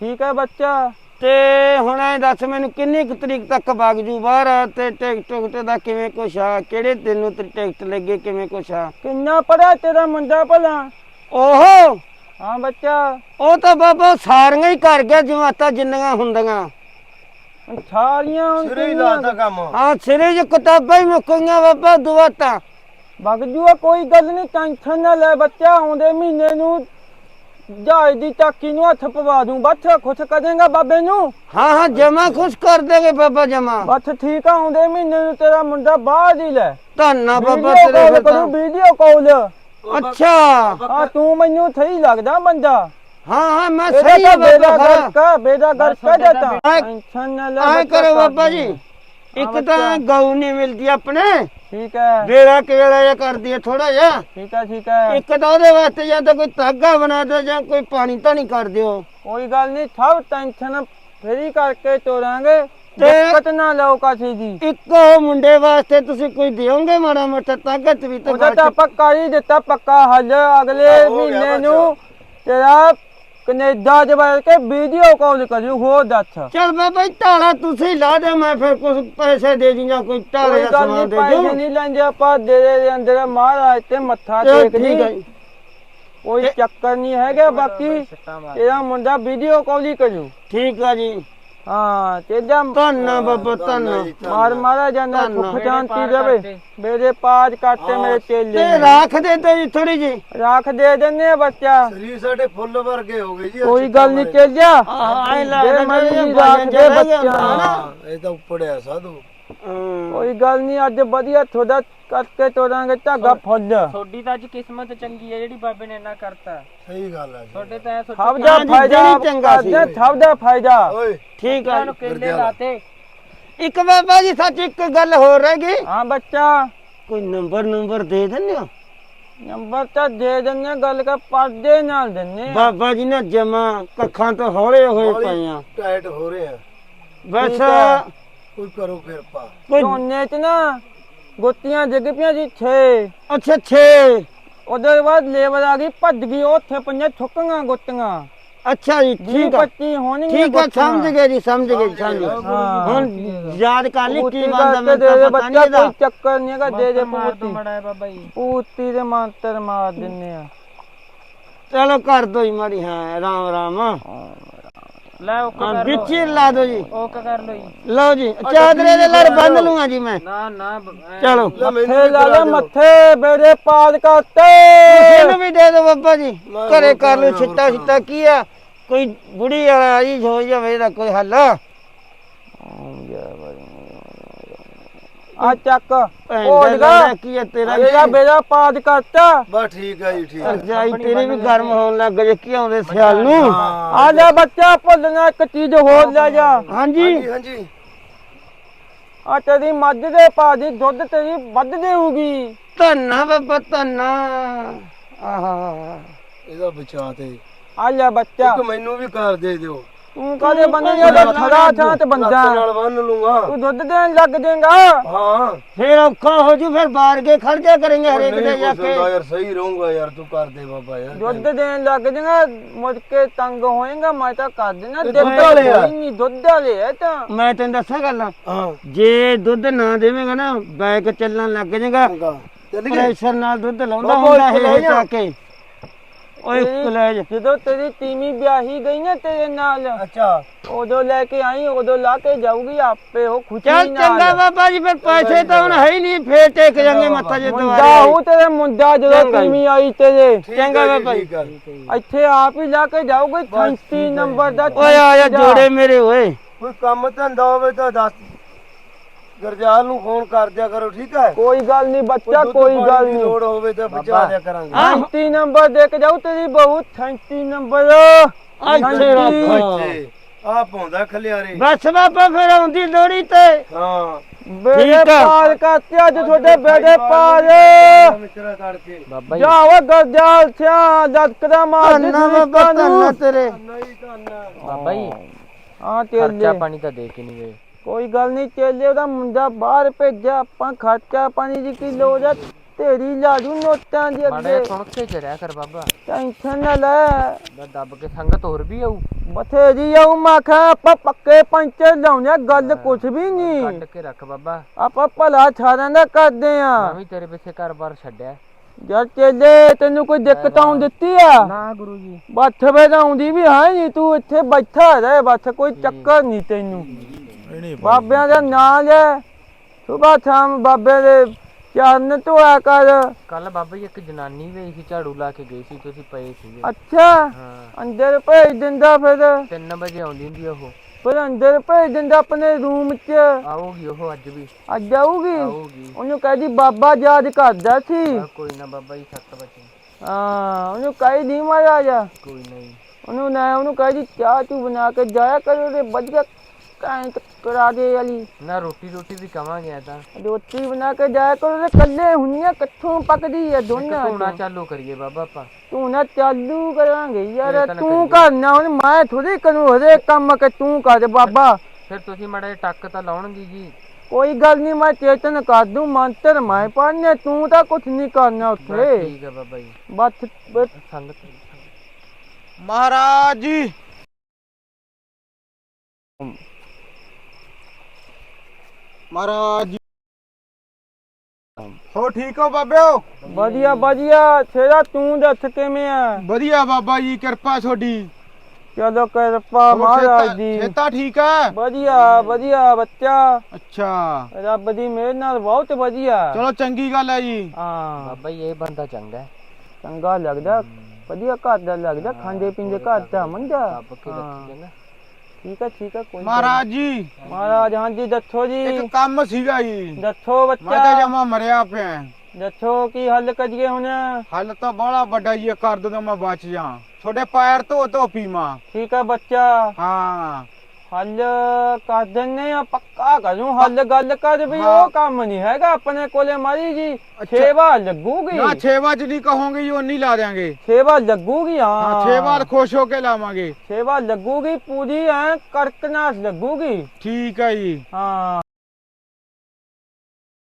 ਠੀਕ ਹੈ ਬੱਚਾ। ਤੇ ਹੁਣ ਐ ਦੱਸ ਮੈਨੂੰ ਕਿੰਨੀ ਕੁ ਤਰੀਕ ਤੱਕ ਵਗ ਜੂ ਬਾਹਰ ਤੇ ਟਿਕਟ ਟੁਕਟ ਦਾ ਕਿਵੇਂ ਕੁਛ ਆ? ਕਿਹੜੇ ਦਿਨ ਨੂੰ ਤੇ ਟਿਕਟ ਲੱਗੇ ਕਿਵੇਂ ਕੁਛ ਆ? ਕਿੰਨਾ ਪੜਿਆ ਤੇਰਾ ਮੁੰਡਾ ਭਲਾ? ਓਹੋ! ਹਾਂ ਬੱਚਾ। ਉਹ ਤਾਂ ਬਾਬਾ ਸਾਰੀਆਂ ਹੀ ਕਰ ਗਿਆ ਜਮਾਤਾਂ ਜਿੰਨੀਆਂ ਹੁੰਦੀਆਂ। ਸਾਰੀਆਂ ਹੁਣ ਸਿਰੇ ਹੀ ਕਿੰਨੀਆਂ ਲਾਤਾ ਕੰਮ। ਹਾਂ ਸਿਰੇ 'ਚ ਕਿਤਾਬਾਂ ਹੀ ਮੁੱਕੀਆਂ ਬਾਬਾ ਦੁਆਤਾ ਵਗ ਜੂਆ ਕੋਈ ਗੱਲ ਨਹੀਂ ਟੈਨਸ਼ਨ ਨਾ ਲੈ ਬੱਚਾ ਆਉਂਦੇ ਮਹੀਨੇ ਨੂੰ ਜਹਾਜ਼ ਦੀ ਟਾਕੀ ਨੂੰ ਹੱਥ ਪਵਾ ਦੂੰ ਬੱਠ ਖੁਸ਼ ਕਰੇਗਾ ਬਾਬੇ ਨੂੰ। ਹਾਂ ਹਾਂ ਜਮਾ ਖੁਸ਼ ਕਰ ਦੇਗੇ ਬਾਬਾ ਜਮਾ। ਬੱਠ ਠੀਕ ਆ ਆਉਂਦੇ ਮਹੀਨੇ ਨੂੰ ਤੇਰਾ ਮੁੰਡਾ ਬਾਹਰ ਹੀ ਲੈ। ਧੰਨਾ ਬਾਬਾ ਤੇਰੇ ਕਾਲ ਫਿਰ ਕਰੂ ਤਾਂ ਵੀਡੀਓ ਕਾਲ। ਅੱਛਾ। ਹਾਂ ਤੂੰ ਮੈਨੂੰ ਸਹੀ ਲੱਗਦਾ ਬੰਦਾ। ਹਾਂ ਹਾਂ ਮੈਂ ਇਹਦਾ ਸਹੀ ਤਾਂ ਆ ਬੇੜਾ ਬਾਬਾ ਗਰ ਖਰਾ ਕਾ ਬੇੜਾ ਗਰ ਕਾ ਜਾਤਾ ਆਏ- ਟੈਨਸ਼ਨ ਨਾ ਲੈ ਆਏ ਬੱਚਾ ਕਰੋ ਬਾਬਾ ਜੀ। ਇੱਕ ਤਾਂ ਗਊ ਨਹੀਂ ਮਿਲਦੀ ਆਪਣੇ। ਠੀਕ ਹੈ। ਵੇੜਾ ਕਿਹੜਾ ਜਿਹਾ ਕਰਦੀ ਹੈ ਥੋੜਾ ਜਿਹਾ। ਠੀਕ ਹੈ ਠੀਕ ਹੈ। ਇੱਕ ਤਾਂ ਉਹਦੇ ਵਾਸਤੇ ਜਾਂ ਤਾਂ ਕੋਈ ਤਾਗਾ ਬਣਾ ਦਿਓ ਜਾਂ ਕੋਈ ਪਾਣੀ ਤਾਂ ਨਹੀਂ ਕਰ ਦਿਓ। ਕੋਈ ਗੱਲ ਨਹੀਂ ਸਭ ਟੈਨਸ਼ਨ ਫਰੀ ਕਰਕੇ ਤੋਰਾਂਗੇ। ਤੇ- ਦਿੱਕਤ ਨਾ ਲਓ ਕਾਸੀ ਦੀ ਇੱਕ ਉਹ ਮੁੰਡੇ ਵਾਸਤੇ ਤੁਸੀਂ ਕੋਈ ਦਿਓਗੇ ਮਾੜਾ ਮੋਟਾ ਤਾਕਤ ਵੀ ਤਾਂ ਉਹਦਾ ਪੱਕਾ ਹੀ ਦਿੱਤਾ ਪੱਕਾ ਹੱਲ ਅਗਲੇ ਮਹੀਨੇ। ਨੂੰ। ਤੇਰਾ ਕੈਨੇਡਾ ਚ ਬੈਠ ਕੇ ਵੀਡੀਓ ਕਾਲ ਕਰੂ ਹੋਰ ਦੱਸ। ਚੱਲ ਬਾਬਾ ਜੀ ਢਾਲਾ ਤੁਸੀਂ ਲਾ ਦੇ ਮੈਂ ਫਿਰ ਕੁਝ ਪੈਸੇ ਦੇ ਦਿਆਂ ਕੋਈ ਕੋਈ ਢਾਲੇ ਦਾ ਗੱਲ ਸਮਾਨ ਦੇ ਪੈਸੇ ਦਿਓ। ਨਹੀਂ ਲੈਂਦੇ ਆਪਾਂ ਦੇ ਦੇ ਅੰਦਰ ਮਹਾਰਾਜ ਤੇ ਮੱਥਾ ਚਲੋ ਟੇਕ ਠੀਕ ਹੈ ਦੀ ਜੀ। ਕੋਈ ਚੱਕਰ ਨਹੀਂ ਹੈਗਾ ਬਾਕੀ ਤੇਰਾ ਮੁੰਡਾ ਵੀਡੀਓ ਕਾਲ ਹੀ ਕਰੂ ਠੀਕ ਆ ਜੀ। ਹਾਂ ਤੇਜਾ ਧੰਨਾ ਬਾਬਾ ਧੰਨਾ। ਮਾਰ ਮਾਰਾ ਜਾਂਦਾ ਧੰਨ। ਸੁਖ ਸ਼ਾਂਤੀ ਦੇਵੇ ਮੇਰੇ ਪਾਜ ਕਾਟੇ ਮੇਰੇ ਚੇਲੇ ਤੇ ਨੇ। ਰੱਖ ਦੇ ਤੇ ਜੀ ਥੋੜੀ ਜੀ ਰੱਖ ਦੇ ਦਿੰਨੇ ਆ ਬੱਚਾ। ਸਰੀਰ ਸਾਡੇ ਫੁੱਲ ਵਰਗੇ ਹੋ ਗਏ ਜੀ ਕੋਈ ਗੱਲ ਨਹੀਂ ਤਾਂ ਚੇਲਿਆ ਆਹ ਐ ਜੇ ਲੱਗਦਾ ਮੈਂ ਜਿਵੇਂ ਵੀ ਬਾਜਨ ਰੱਖ ਦੇ ਜਿਹੜਾ ਬੱਚਿਆਂ ਜਾਂਦਾ ਨਾ। ਹਾਂ ਇਹ ਤਾਂ ਉੱਪੜਿਆ ਸਾਧੂ। ਕੋਈ ਗੱਲ ਨਹੀਂ ਅੱਜ ਵਧੀਆ ਥੋੜਾ ਕਰਕੇ ਤੋਰਾਂਗੇ ਧਾਗਾ ਫੁੱਲ। ਤੁਹਾਡੀ ਤਾਂ ਅੱਜ ਕਿਸਮਤ ਚੰਗੀ ਹੈ ਜਿਹੜੀ ਬਾਬੇ ਨੇ ਇੰਨਾ ਕਰਤਾ। ਸਹੀ ਗੱਲ ਹੈ ਤੁਹਾਡੇ ਤਾਂ ਐਂ ਸਭ ਤੁਹਾਡੇ ਦਾ ਹਾਂ ਜੀ, ਫਾਇਦਾ ਜਿਹੜੀ ਚੰਗਾ ਸੀ। ਕਰਦੇ, ਸਭ ਦਾ ਫਾਇਦਾ। ਓਏ। ਠੀਕ ਆ ਨੂੰ ਜੀ। ਕੇਲੇ ਲਾਤੇ? ਇੱਕ ਬਾਬਾ ਜੀ ਸੱਚ ਇੱਕ ਗੱਲ ਹੋਰ ਰਹਿ ਗਈ। ਹਾਂ ਬੱਚਾ। ਕੋਈ ਨੰਬਰ ਨੰਬਰ ਦੇ ਦਿੰਦੇ ਹੋ? ਨੰਬਰ ਤਾਂ ਦੇ ਦਿੰਨੇ ਗੱਲ ਕਰ ਪਰਦੇ ਨਾਲ ਦਿੰਨੇ ਆ। ਬਾਬਾ ਜੀ ਨਾ ਜਮਾ ਕੱਖਾਂ ਤੋਂ ਹੌਲੇ ਹੋਏ ਪਏ ਆ। ਟਾਈਟ ਹੋ ਰਹੇ ਆ। ਬਸ। ਕੋਈ ਕਰੋ ਕਿਰਪਾ। ਕੋਈ ਝੋਨੇ ਚ ਨਾ ਗੁੱਤੀਆਂ ਡਿੱਗ ਪਈਆਂ ਜੀ 6 ਅੱਛਾ 6 ਉਹਦੇ ਬਾਅਦ ਲੇਬਰ ਆ ਗਈ ਭੱਜ ਗਈ ਉੱਥੇ ਪਈਆਂ ਠੁੱਕੀਆਂ ਗੁੱਤੀਆਂ। ਅੱਛਾ ਜੀ ਠੀਕ ਆ। 25 ਹੋਣਗੀਆਂ ਠੀਕ ਆ ਗੁੱਤੀਆਂ। ਸਮਝ ਗਏ ਜੀ ਸਮਝ ਗਏ ਸਮਝ ਗਏ। ਹਾਂ। ਹੁਣ ਯਾਦ ਕਰ ਲਈ ਕੀ ਬੰਦਾ ਮੈਂ ਤਾਂ ਪਤਾ ਨਹੀਂ ਇਹਦਾ। ਕੋਈ ਚੱਕਰ ਨਹੀਂ ਹੈਗਾ ਦੇ ਦੇ ਪੂਤੀ ਮੜਾ ਹੈ ਬਾਬਾ ਜੀ। ਪੂਤੀ ਦੇ ਮੰਤਰ ਮਾਰ ਦਿੰਨੇ ਆ। ਚਲੋ ਕਰ ਦੋ ਜੀ ਮਾੜੀ ਹਾਂ ਰਾਮ ਰਾਮ। ਲੈ ਓਕ ਹਾਂ ਕਰ ਵਿੱਚ ਹੀ ਲਾ ਦੋ ਜੀ। ਓਕ ਕਰ ਲੋ ਜੀ। ਲਓ ਜੀ ਚਾਦਰੇ ਦੇ ਲੜ ਬੰਨ ਲੂੰਗਾ ਜੀ ਮੈਂ। ਨਾ ਨਾ ਬ- ਐਂ ਚਲੋ। ਮੱਥੇ ਲਾ ਕਰਾ ਲੈ ਦਿਓ। ਮੱਥੇ ਮੇਰੇ ਪਾਦ ਕਰਤੇ ਇਹਨੂੰ ਵੀ ਦੇ ਦਿਓ ਬਾਬਾ ਜੀ। ਘਰੇ ਕਰ ਛਿੱਟਾ ਛਿੱਟਾ ਕੀ ਆ? ਕੋਈ ਬੁੜੀ ਵਾਲਾ ਆਈ ਹੋ ਜਾਵੇ ਇਹਦਾ ਕੋਈ ਹੱਲ। ਆ ਚੱਕ। ਉਹ ਦਾ ਜਗਾ। ਕੀ ਹੈ ਤੇਰਾ ਤੇਰਾ ਬੇੜਾ ਪਾਜ ਕਰਤਾ ਬਸ ਠੀਕ ਹੈ ਜੀ ਠੀਕ ਹੈ ਰਜਾਈ ਤੇਰੀ ਵੀ ਗਰਮ ਹੋਣ ਲੱਗ ਜੇ ਕੀ ਆਉਂਦੇ ਸਿਆਲ ਨੂੰ? ਆ ਜਾ ਬੱਚਾ ਭੁੱਲਣਾ ਇੱਕ ਚੀਜ਼ ਹੋਰ ਲੈ ਜਾ। ਹਾਂਜੀ ਹਾਂਜੀ? ਹਾਂਜੀ। ਆ ਤੇਰੀ ਮੱਝ ਦੇ ਭਾਜੀ ਦੁੱਧ ਤੇਰੀ ਵੱਧ ਦੇਊਗੀ। ਧੰਨਾ ਬਾਬਾ ਧੰਨਾ। ਆਹਾ। ਇਹਦਾ ਬਚਾ ਤੇ। ਆ ਲੈ ਬੱਚਾ। ਇੱਕ ਮੈਨੂੰ ਵੀ ਕਰ ਦੇ ਦਿਓ। ਤੂੰ ਕਾਹਦੇ ਬੰਦੇ ਦਾ ਖੜਾ ਥਾਂ ਤੇ। ਬੰਦਾ? ਲੱਤ ਨਾਲ ਬੰਨ ਲੂੰਗਾ। ਤੂੰ ਦੁੱਧ ਦੇਣ ਲੱਗ ਜਾਏਗਾ? ਹਾਂ। ਫੇਰ ਔਖਾ ਹੋ ਜੂ ਫਿਰ ਬਾਹਰ ਕੇ ਖੜ ਜਾ ਕरेंगे ਹਰੇਕ ਦੇ ਨਹੀਂ ਜਾ ਕੇ। ਯਾਰ ਸਹੀ ਰਹੂੰਗਾ ਯਾਰ ਤੂੰ ਕਰ ਦੇ ਬਾਬਾ ਯਾਰ। ਦੁੱਧ ਦੇਣ ਲੱਗ ਜਾਏਗਾ ਮੁੜ ਕੇ ਤੰਗ ਹੋਏਗਾ ਮੈਂ ਤਾਂ ਕਰ ਦੇਣਾ ਦੁੱਧ ਦੁੱਧ ਵਾਲੇ ਆ। ਕੋਈ ਨਹੀਂ ਦੁੱਧ ਵਾਲੇ ਆ ਤਾਂ। ਮੈਂ ਤੈਨੂੰ ਦੱਸਾਂ ਗੱਲ। ਹਾਂ। ਜੇ ਦੁੱਧ ਨਾ ਦੇਵੇਂਗਾ ਨਾ ਬੈਕ ਚੱਲਣ ਲੱਗ ਜਾਏਗਾ। ਪ੍ਰੈਸ਼ਰ ਨਾਲ ਦੁੱਧ ਲਾਉਂਦਾ ਹੁੰਦਾ ਹੈ। ਜਾ ਕੇ। ਓਏ ਕਲੇਜ ਜਦੋਂ ਤੇਰੀ ਤੀਵੀਂ ਵਿਆਹੀ ਗਈ ਨਾ ਤੇਰੇ ਨਾਲ ਅੱਛਾ। ਉਦੋਂ ਲੈ ਕੇ ਆਈ ਉਦੋਂ ਲਾ ਕੇ ਜਾਊਗੀ ਆਪੇ ਉਹ ਖੁਸ਼ੀ ਚੱਲ ਨਾਲ। ਚੰਗਾ ਬਾਬਾ ਜੀ ਫਿਰ ਪੈਸੇ ਤਾਂ ਹੁਣ ਹੈ ਹੀ ਨਹੀਂ ਫੇਰ ਟੇਕ ਜਾਂਗੇ ਮੱਥਾ ਜੇ ਮੁੰਡਾ ਦੁਆਰੇ ਉਹ ਤੇਰੇ ਮੁੰਡਾ ਜਦੋਂ। ਤੀਵੀਂ ਆਈ ਤੇਰੇ। ਚੰਗਾ ਬਾਬਾ ਜੀ। ਇੱਥੇ ਆਪ ਹੀ ਲਾ ਕੇ ਜਾਊਗੀ 33 ਨੰਬਰ ਦਾ ਓਏ ਆ ਜਾ 33 ਦਾ। ਜੋੜੇ ਮੇਰੇ ਓਏ। ਕੋਈ ਕੰਮ ਧੰਦਾ ਹੋਵੇ ਤਾਂ ਦੱਸ। ਗਰਜਾਲ ਨੂੰ ਫੋਨ ਕਰ ਦਿਆ ਕਰੋ ਠੀਕ ਹੈ? ਕੋਈ ਗੱਲ ਨਹੀਂ ਬੱਚਾ ਕੋਈ ਪਾਣੀ ਗੱਲ ਨਹੀਂ। ਲੋੜ ਹੋਵੇ ਤਾਂ ਬਚਾ ਦਿਆ ਕਰਾਂਗੇ। 33 ਨੰਬਰ ਦੇ ਕੇ ਜਾਊ ਤੇਰੀ ਬਹੂ 33 ਨੰਬਰ। ਇੱਥੇ ਰੱਖ ਅੱਛੇ ਆ ਪਾਉਂਦਾ ਖਲਿਆਰੇ। ਬਸ ਬਾਬਾ ਫਿਰ ਆਉਂਦੀ ਲੋੜੀ ਤੇ। ਹਾਂ। ਬੇੜੇ। ਪਾਰ ਕਰਤੇ ਅੱਜ ਤੁਹਾਡੇ ਬੇੜੇ ਪਾਰ। ਮਿੱਤਰਾ ਕਰਕੇ। ਬਾਬਾ ਜੀ। ਜਾਓ ਗਰਜਾਲ ਸਿਆ ਲਟਕਦਾ ਮਾਰ ਦੇ ਧੰਨਾ ਬਾਬਾ ਦੁਸ਼ਮਣ ਧੰਨਾ ਨੂੰ ਤੇਰੇ ਨਹੀਂ ਧੰਨਾ। ਬਾਬਾ ਜੀ ਹਾਂ ਖਰਚਾ ਤੇਲੇ ਪਾਣੀ ਤਾਂ ਦੇ ਕੇ ਨਹੀਂ ਗਏ। ਕੋਈ ਗੱਲ ਨਹੀਂ ਚੇਲੇ ਉਹਦਾ ਮੁੰਡਾ ਬਾਹਰ ਭੇਜਿਆ ਆਪਾਂ ਖਰਚਾ ਪਾਣੀ ਦੀ ਕੀ ਲੋੜ ਆ? ਤੇਰੀ ਲਾਜੂ ਨੋਟਾਂ ਦੀ ਮਾੜੇ ਅੱਗੇ ਸੁਣ ਕੇ ਚਰਿਆ ਕਰ ਬਾਬਾ। ਟੈਨਸ਼ਨ ਨਾ ਲੈ। ਦਾ ਦੱਬ ਕੇ ਸੰਗਤ ਹੋਰ ਵੀ ਆਊ। ਬਥੇਰੀ ਆਉ ਮਾਖਾ ਆਪਾਂ ਪੱਕੇ ਪੰਚਰ ਲਾਉਣੇ ਗੱਲ ਕੁਛ ਵੀ ਨਹੀਂ। ਕੱਢ ਕੇ ਰੱਖ ਬਾਬਾ। ਆਪਾਂ ਭਲਾ ਛਾਰਾਂ ਦਾ ਕਰਦੇ ਮੈਂ ਆ ਵੀ ਤੇਰੇ ਪਿੱਛੇ ਘਰ-ਬਾਰ ਛੱਡਿਆ। ਯਾਰ ਚੇਲੇ ਤੈਨੂੰ ਕੋਈ ਦਿੱਕਤ ਆਉਂ ਦਿੱਤੀ ਆ? ਨਾ ਗੁਰੂ ਜੀ। ਬੱਠ ਵੇ ਤਾਂ ਆਉਂਦੀ ਵੀ ਹੈ ਨਹੀਂ ਤੂੰ ਇੱਥੇ ਬੈਠਾ ਰਹਿ ਬੱਠ ਕੋਈ ਚੱਕਰ ਨਹੀਂ ਤੈਨੂੰ ਬਾਬਿਆਂ ਦਾ ਨਾਂ ਲੈ। ਸੁਬਾ ਸ਼ਾਮ ਬਾਬੇ ਦੇ ਚਰਨ ਧੋਇਆ ਕਰ। ਕੱਲ ਬਾਬਾ ਜੀ ਇੱਕ ਜਨਾਨੀ ਵੀ ਸੀ ਝਾੜੂ ਲਾ ਕੇ ਗਈ ਸੀ ਤੁਸੀਂ ਪਏ ਸੀਗੇ। ਅੱਛਾ ਹਾਂ। ਅੰਦਰ ਭੇਜ ਦਿੰਦਾ ਫਿਰ। 3 ਵਜੇ ਆਉਂਦੀ ਹੁੰਦੀ ਆ ਉਹ। ਫਿਰ ਅੰਦਰ ਭੇਜ ਦਿੰਦਾ ਆਪਣੇ ਰੂਮ 'ਚ। ਆਊਗੀ ਉਹ ਅੱਜ ਵੀ। ਅੱਜ ਆਊਗੀ? ਆਊਗੀ। ਉਹਨੂੰ ਕਹਦੀ ਬਾਬਾ ਯਾਦ ਕਰਦਾ ਸੀ। ਆ, ਕੋਈ ਨਾ ਬਾਬਾ ਜੀ 7 ਵਜੇ। ਹਾਂ ਉਹਨੂੰ ਕਹੀ ਦੀ ਮਹਾਰਾਜਾ। ਕੋਈ ਨਹੀਂ। ਉਹਨੂੰ ਨਾ ਉਹਨੂੰ ਕਹਦੀ ਚਾਹ ਤੂੰ ਬਣਾ ਕੇ ਜਾਇਆ ਕਰੋ ਤੇ ਵਧੀਆ ਕਾਇੰਟ ਕਰਾ ਦੇ ਵਾਲੀ? ਨਾ ਰੋਟੀ ਰੋਟੀ ਵੀ ਕਵਾਂਗੇ ਤਾਂ ਰੋਟੀ ਬਣਾ ਕੇ ਜਾਇਆ ਕਰੋ ਤੇ ਕੱਲੇ ਹੁੰਨੀਆਂ ਕਿੱਥੋਂ ਪੱਕਦੀ ਐ ਦੋਨਾਂ ਧੂਣਾ ਚੋਂ। ਚਾਲੂ ਕਰੀਏ ਬਾਬਾ ਆਪਾਂ। ਤੂੰ ਨਾ ਚਾਲੂ ਕਰਾਂਗੇ ਯਾਰ ਤਾਂ ਨਾ ਤੂੰ ਕਰੀਏ। ਕਰਨਾ ਹੁਣ ਮੈਂ ਥੋੜੀ ਕਰੂੰ ਹਰੇ ਕੰਮ ਕਿ ਤੂੰ ਕਰ ਬਾਬਾ। ਫਿਰ ਤੁਸੀਂ ਮੜੇ ਟੱਕ ਤਾਂ ਲਾਉਣਗੇ ਜੀ। ਕੋਈ ਗੱਲ ਨਹੀਂ ਮੈਂ ਚੇਤਨ ਕਰ ਦੂੰ ਮੰਤਰ ਮੈਂ ਪੜਨੇ ਤੂੰ ਤਾਂ ਕੁਝ ਨਹੀਂ ਕਰਨਾ ਬਸ ਉੱਥੇ। ਠੀਕ ਹੈ ਬਾਬਾ ਜੀ। ਬਸ ਬਸ। ਸੰਗਤ ਮਹਾਰਾਜ! ਜੀ ਮਹਾਰਾਜ ਹੋ ਠੀਕ ਹੋ ਬਾਬਿਓ? ਵਧੀਆ ਵਧੀਆ। ਛੇੜਾ ਤੂੰ ਦੱਸ ਕਿਵੇਂ ਆ? ਵਧੀਆ ਬਾਬਾ ਜੀ ਕਿਰਪਾ ਤੁਹਾਡੀ। ਚਲੋ ਕਿਰਪਾ ਮਹਾਰਾਜ ਦੀ। ਖੇਤਾ ਠੀਕ ਹੈ ਵਧੀਆ ਵਧੀਆ ਬੱਚਾ। ਅੱਛਾ। ਰੱਬ ਦੀ ਮਿਹਰ ਨਾਲ ਬਹੁਤ ਵਧੀਆ। ਚਲੋ ਚੰਗੀ ਗੱਲ ਹੈ ਜੀ। ਹਾਂ। ਬਾਬਾ ਜੀ ਇਹ ਬੰਦਾ ਚੰਗਾ ਹੈ। ਚੰਗਾ ਲੱਗਦਾ। ਵਧੀਆ ਘਰ ਦਾ ਲੱਗਦਾ। ਖਾਂਦੇ ਪੀਂਦੇ ਘਰ ਦਾ ਮੰਦਾ ਦੱਬ ਕੇ ਰੱਖੀ ਚੰਗਾ ਠੀਕ ਆ ਠੀਕ ਆ ਕੋਈ ਗੱਲ ਮਹਾਰਾਜ ਜੀ। ਨੀ। ਮਹਾਰਾਜ ਹਾਂਜੀ ਦੱਸੋ ਜੀ। ਇੱਕ ਕੰਮ ਸੀਗਾ ਜੀ। ਦੱਸੋ ਮੈਂ ਤਾਂ ਬੱਚਾ ਜਮਾ ਮਰਿਆ ਪਿਆ। ਦੱਸੋ ਕੀ ਹੱਲ ਕਰੀਏ ਹੁਣ? ਹੱਲ ਤਾਂ ਬੜਾ ਵੱਡਾ ਜੀ ਇਹ ਕਰ ਦੋ ਤਾਂ ਮੈਂ ਬਚ ਜਾ। ਤੁਹਾਡੇ ਪੈਰ ਧੋ ਧੋ ਪੀਵਾਂ ਠੀਕ ਆ ਬੱਚਾ। ਹਾਂ। ਹੱਲ ਕਰ ਦਿੰਨੇ ਆ ਪੱਕਾ ਕਰੂੰ ਹੱਲ। ਗੱਲ ਕਰ ਵੀ। ਉਹ ਕੰਮ ਨਹੀਂ ਹੈਗਾ ਆਪਣੇ ਕੋਲੇ ਮਾਰੀ ਜੀ। ਸੇਵਾ ਲੱਗੂਗੀ। ਨਾ 6 ਵਜ ਨਹੀਂ ਕਹੋਗੇ ਜੀ ਉਨੀ ਲਾ ਦਿਆਂਗੇ। ਸੇਵਾ ਲੱਗੂਗੀ ਹਾਂ। ਹਾਂ 6 ਵਾਰ ਖੁਸ਼ ਹੋ ਕੇ ਲਾਵਾਂਗੇ। ਸੇਵਾ ਲੱਗੂਗੀ ਪੂਰੀ ਐ ਕਰਕਨਾਸ ਲੱਗੂਗੀ। ਠੀਕ ਹੈ ਜੀ। ਹਾਂ।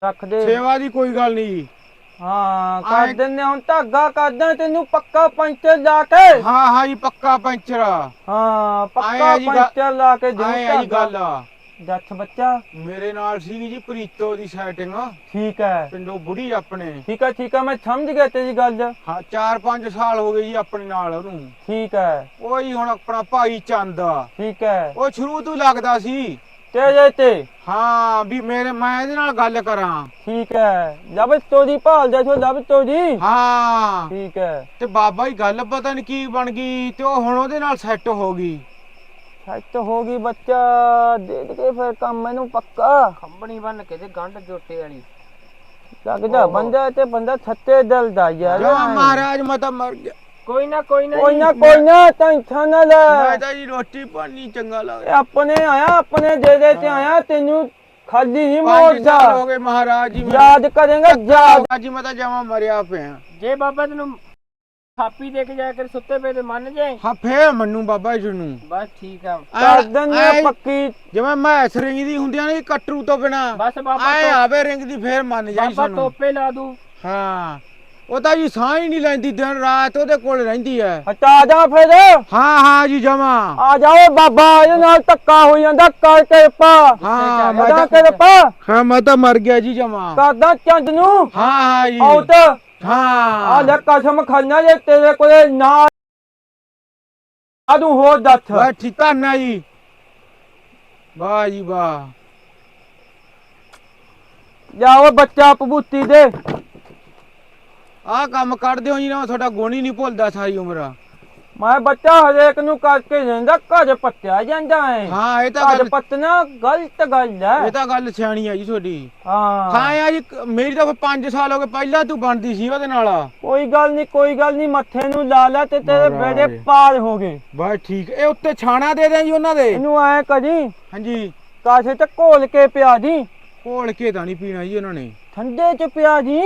ਰੱਖ ਦੇ ਸੇਵਾ ਦੀ ਕੋਈ ਗੱਲ ਨਹੀਂ। ਜੀ ਹਾਂ ਕਰ ਆਏਂ- ਦਿੰਨੇ ਹੁਣ ਧਾਗਾ ਕਰਦਾ ਤੈਨੂੰ ਪੱਕਾ ਪੰਚਰ ਲਾ ਕੇ। ਹਾਂ ਹਾਂ ਜੀ ਪੱਕਾ ਪੈਂਚਰ। ਹਾਂ ਪੱਕਾ ਆ ਜੀ ਗੱਲ- ਪੰਚਰ ਲਾ ਕੇ ਦੇ ਆਏ ਆ ਜੀ ਗੱਲ। ਦੱਸ ਬੱਚਾ। ਮੇਰੇ ਨਾਲ ਸੀਗੀ ਜੀ ਪ੍ਰੀਤੋ ਦੀ ਸੈਟਿੰਗ ਠੀਕ ਹੈ। ਪਿੰਡੋਂ ਬੁੜੀ ਆਪਣੇ। ਠੀਕ ਹੈ ਠੀਕ ਹੈ ਮੈਂ ਸਮਝ ਗਿਆ ਤੇਰੀ ਗੱਲ। ਹਾਂ 4-5 ਸਾਲ ਹੋ ਗਏ ਜੀ ਆਪਣੇ ਨਾਲ ਉਹਨੂੰ। ਠੀਕ ਹੈ। ਉਹ ਹੀ ਹੁਣ ਆਪਣਾ ਭਾਈ ਚੰਦ ਠੀਕ ਹੈ। ਉਹ ਸ਼ੁਰੂ ਤੋਂ ਲੱਗਦਾ ਸੀ। ਤੇਰੇ ਤੇ ਹਾਂ ਵੀ ਮੇਰੇ ਮੈਂ ਇਹਦੇ ਨਾਲ ਗੱਲ ਕਰਾਂ। ਠੀਕ ਹੈ। ਲਵ ਸਟੋਰੀ ਭਾਲ ਜਾ ਸੋ ਲਵ ਸਟੋਰੀ ਹਾਂ। ਠੀਕ ਹੈ। ਤੇ ਬਾਬਾ ਹੀ ਗੱਲ ਪਤਾ ਨਹੀਂ ਕੀ ਬਣ ਗਈ ਤੇ ਉਹ ਹੁਣ ਉਹਦੇ ਨਾਲ ਸੈੱਟ ਹੋ ਗਈ। ਸੱਚ ਹੋ ਗਈ ਬੱਚਾ ਦੇ ਦੇ ਕੇ ਫਿਰ ਕੰਮ ਮੈਨੂੰ ਪੱਕਾ। ਖੰਬਣੀ ਬੰਨ ਕੇ ਤੇ ਗੰਢ ਜੋਟੇ ਵਾਲੀ। ਲੱਗ ਜਾ ਬੰਦਾ ਤੇ ਬੰਦਾ ਸੱਚੇ ਦਿਲ ਦਾ ਯਾਰ। ਜੋ ਮਹਾਰਾਜ ਮੈਂ ਤਾਂ ਮਰ ਗਿਆ। ਕੋਈ ਨਾ ਕੋਈ ਨਾ ਕੋਈ। ਨਾ ਕੋਈ ਨਾ ਟੈਨਸ਼ਨ ਨਾ ਲੈ ਮੈਂ ਤਾਂ ਜੀ ਰੋਟੀ ਪਾਣੀ ਚੰਗਾ ਲੱਗਦਾ। ਆਪਣੇ ਆਇਆ ਆਪਣੇ ਦੇ ਦੇ ਤੇ ਆਇਆ ਤੈਨੂੰ ਖਾਲੀ ਨਹੀਂ ਪੰਜ ਸਾਲ ਹੋ ਮੋੜਦਾ ਗਏ ਮਹਾਰਾਜ ਜੀ ਯਾਦ ਕਰੇਗਾ ਯਾਦ। ਅੱਜ ਮੈਂ ਤਾਂ ਜਮਾ ਮਰਿਆ ਪਿਆ। ਜੇ ਬਾਬਾ ਤੈਨੂੰ ਥਾਪੀ ਦੇ ਕੇ ਜਾ ਕੇ ਸੁੱਤੇ ਪਏ ਤੇ ਮੰਨ ਜੇ ਹਾਂ ਮੰਨੂ ਬਾਬਾ ਜੀ ਨੂੰ। ਬਸ ਠੀਕ ਆ। ਕਰ ਦਿੰਦੇ ਪੱਕੀ। ਜਿਵੇਂ ਮੈਸ ਰਿੰਗ ਦੀ ਹੁੰਦੀਆਂ ਨੇ ਕਟਰੂ ਤੋਂ ਬਿਨਾ। ਬਸ ਬਾਬਾ ਆਏ ਆਵੇ ਰਿੰਗ ਦੀ ਫੇਰ ਮੰਨ ਜਾਈ ਬਾਬਾ ਸਾਨੂੰ। ਟੋਪੇ ਲਾ ਦੂ। ਹਾਂ। ਉਹ ਤਾਂ ਜੀ ਸਾਹ ਹੀ ਨਹੀਂ ਲੈਂਦੀ ਦਿਨ ਰਾਤ ਉਹਦੇ ਕੋਲ ਰਹਿੰਦੀ ਹੈ ਹਟਾ ਜਾ ਫਿਰ। ਹਾਂ ਹਾਂ ਜੀ ਜਮਾ। ਆ ਜਾਓ ਬਾਬਾ ਇਹਦੇ ਨਾਲ ਧੱਕਾ ਹੋ ਜਾਂਦਾ ਕਰ ਕਿਰਪਾ ਹਾਂ ਮੈਂ ਤਾਂ ਕਿਰਪਾ ਹਾਂ ਮੈਂ ਤਾਂ ਮਰ ਗਿਆ ਜੀ ਜਮਾ। ਕਰਦਾ ਚੰਦ ਨੂੰ। ਹਾਂ ਹਾਂ ਜੀ। ਆਉਟ ਆ ਹਾਂ ਲੈ ਕਸਮ ਖਾਨਾ ਜੇ ਤੇਰੇ ਕੋਲੇ ਨਾ ਆਦੂ ਹੋ ਦੱਥ ਬਾ ਠੀਕ ਨਾ ਜੀ। ਵਾਹ ਜੀ ਵਾਹ। ਜਾਓ ਬੱਚਾ ਪਬੂਤੀ ਦੇ। ਆਹ ਕੰਮ ਕੱਢ ਦਿਓ ਜੀ ਨਾ ਤੁਹਾਡਾ ਗੁਣ ਹੀ ਨਹੀਂ ਭੁੱਲਦਾ ਸਾਰੀ ਉਮਰ। ਮੈਂ ਬੱਚਾ ਹਰੇਕ ਨੂੰ ਕਰਕੇ ਜਾਂਦਾ ਘਰ ਪੱਟਿਆ ਜਾਂਦਾ ਹੈ ਹਾਂ ਇਹ ਤਾਂ ਘਰ ਗੱਲ ਪੱਟਣਾ ਗਲਤ ਗੱਲ ਇਹ ਹੈ ਤਾਂ ਗੱਲ ਸਿਆਣੀ ਆ ਜੀ ਤੁਹਾਡੀ। ਹਾਂ। ਹਾਂ ਜੀ ਮੇਰੀ ਤਾਂ 5 ਸਾਲ ਹੋ ਗਏ ਪਹਿਲਾਂ ਤੂੰ ਬਣਦੀ ਸੀ ਉਹਦੇ ਨਾਲ। ਕੋਈ ਗੱਲ ਨਹੀਂ ਕੋਈ ਗੱਲ ਨਹੀਂ ਮੱਥੇ ਨੂੰ ਲਾ ਲੈ ਤੇ ਤੇਰੇ। ਬੇੜੇ ਪਾਰ ਹੋ ਗਏ। ਬਸ ਠੀਕ ਇਹ ਉੱਤੇ ਛਾਣਾ ਦੇ ਦੇ ਜੀ ਉਹਨਾਂ ਦੇ। ਇਹਨੂੰ ਐ ਕਰੀ। ਹਾਂਜੀ। ਕਾਸੇ ਤੇ ਘੋਲ ਕੇ ਪਿਆ ਦੀ। ਘੋਲ ਕੇ ਤਾਂ ਨਹੀਂ ਪੀਣਾ ਜੀ ਉਹਨਾਂ ਨੇ। ਠੰਡੇ ਚ ਪਿਆ ਜੀ।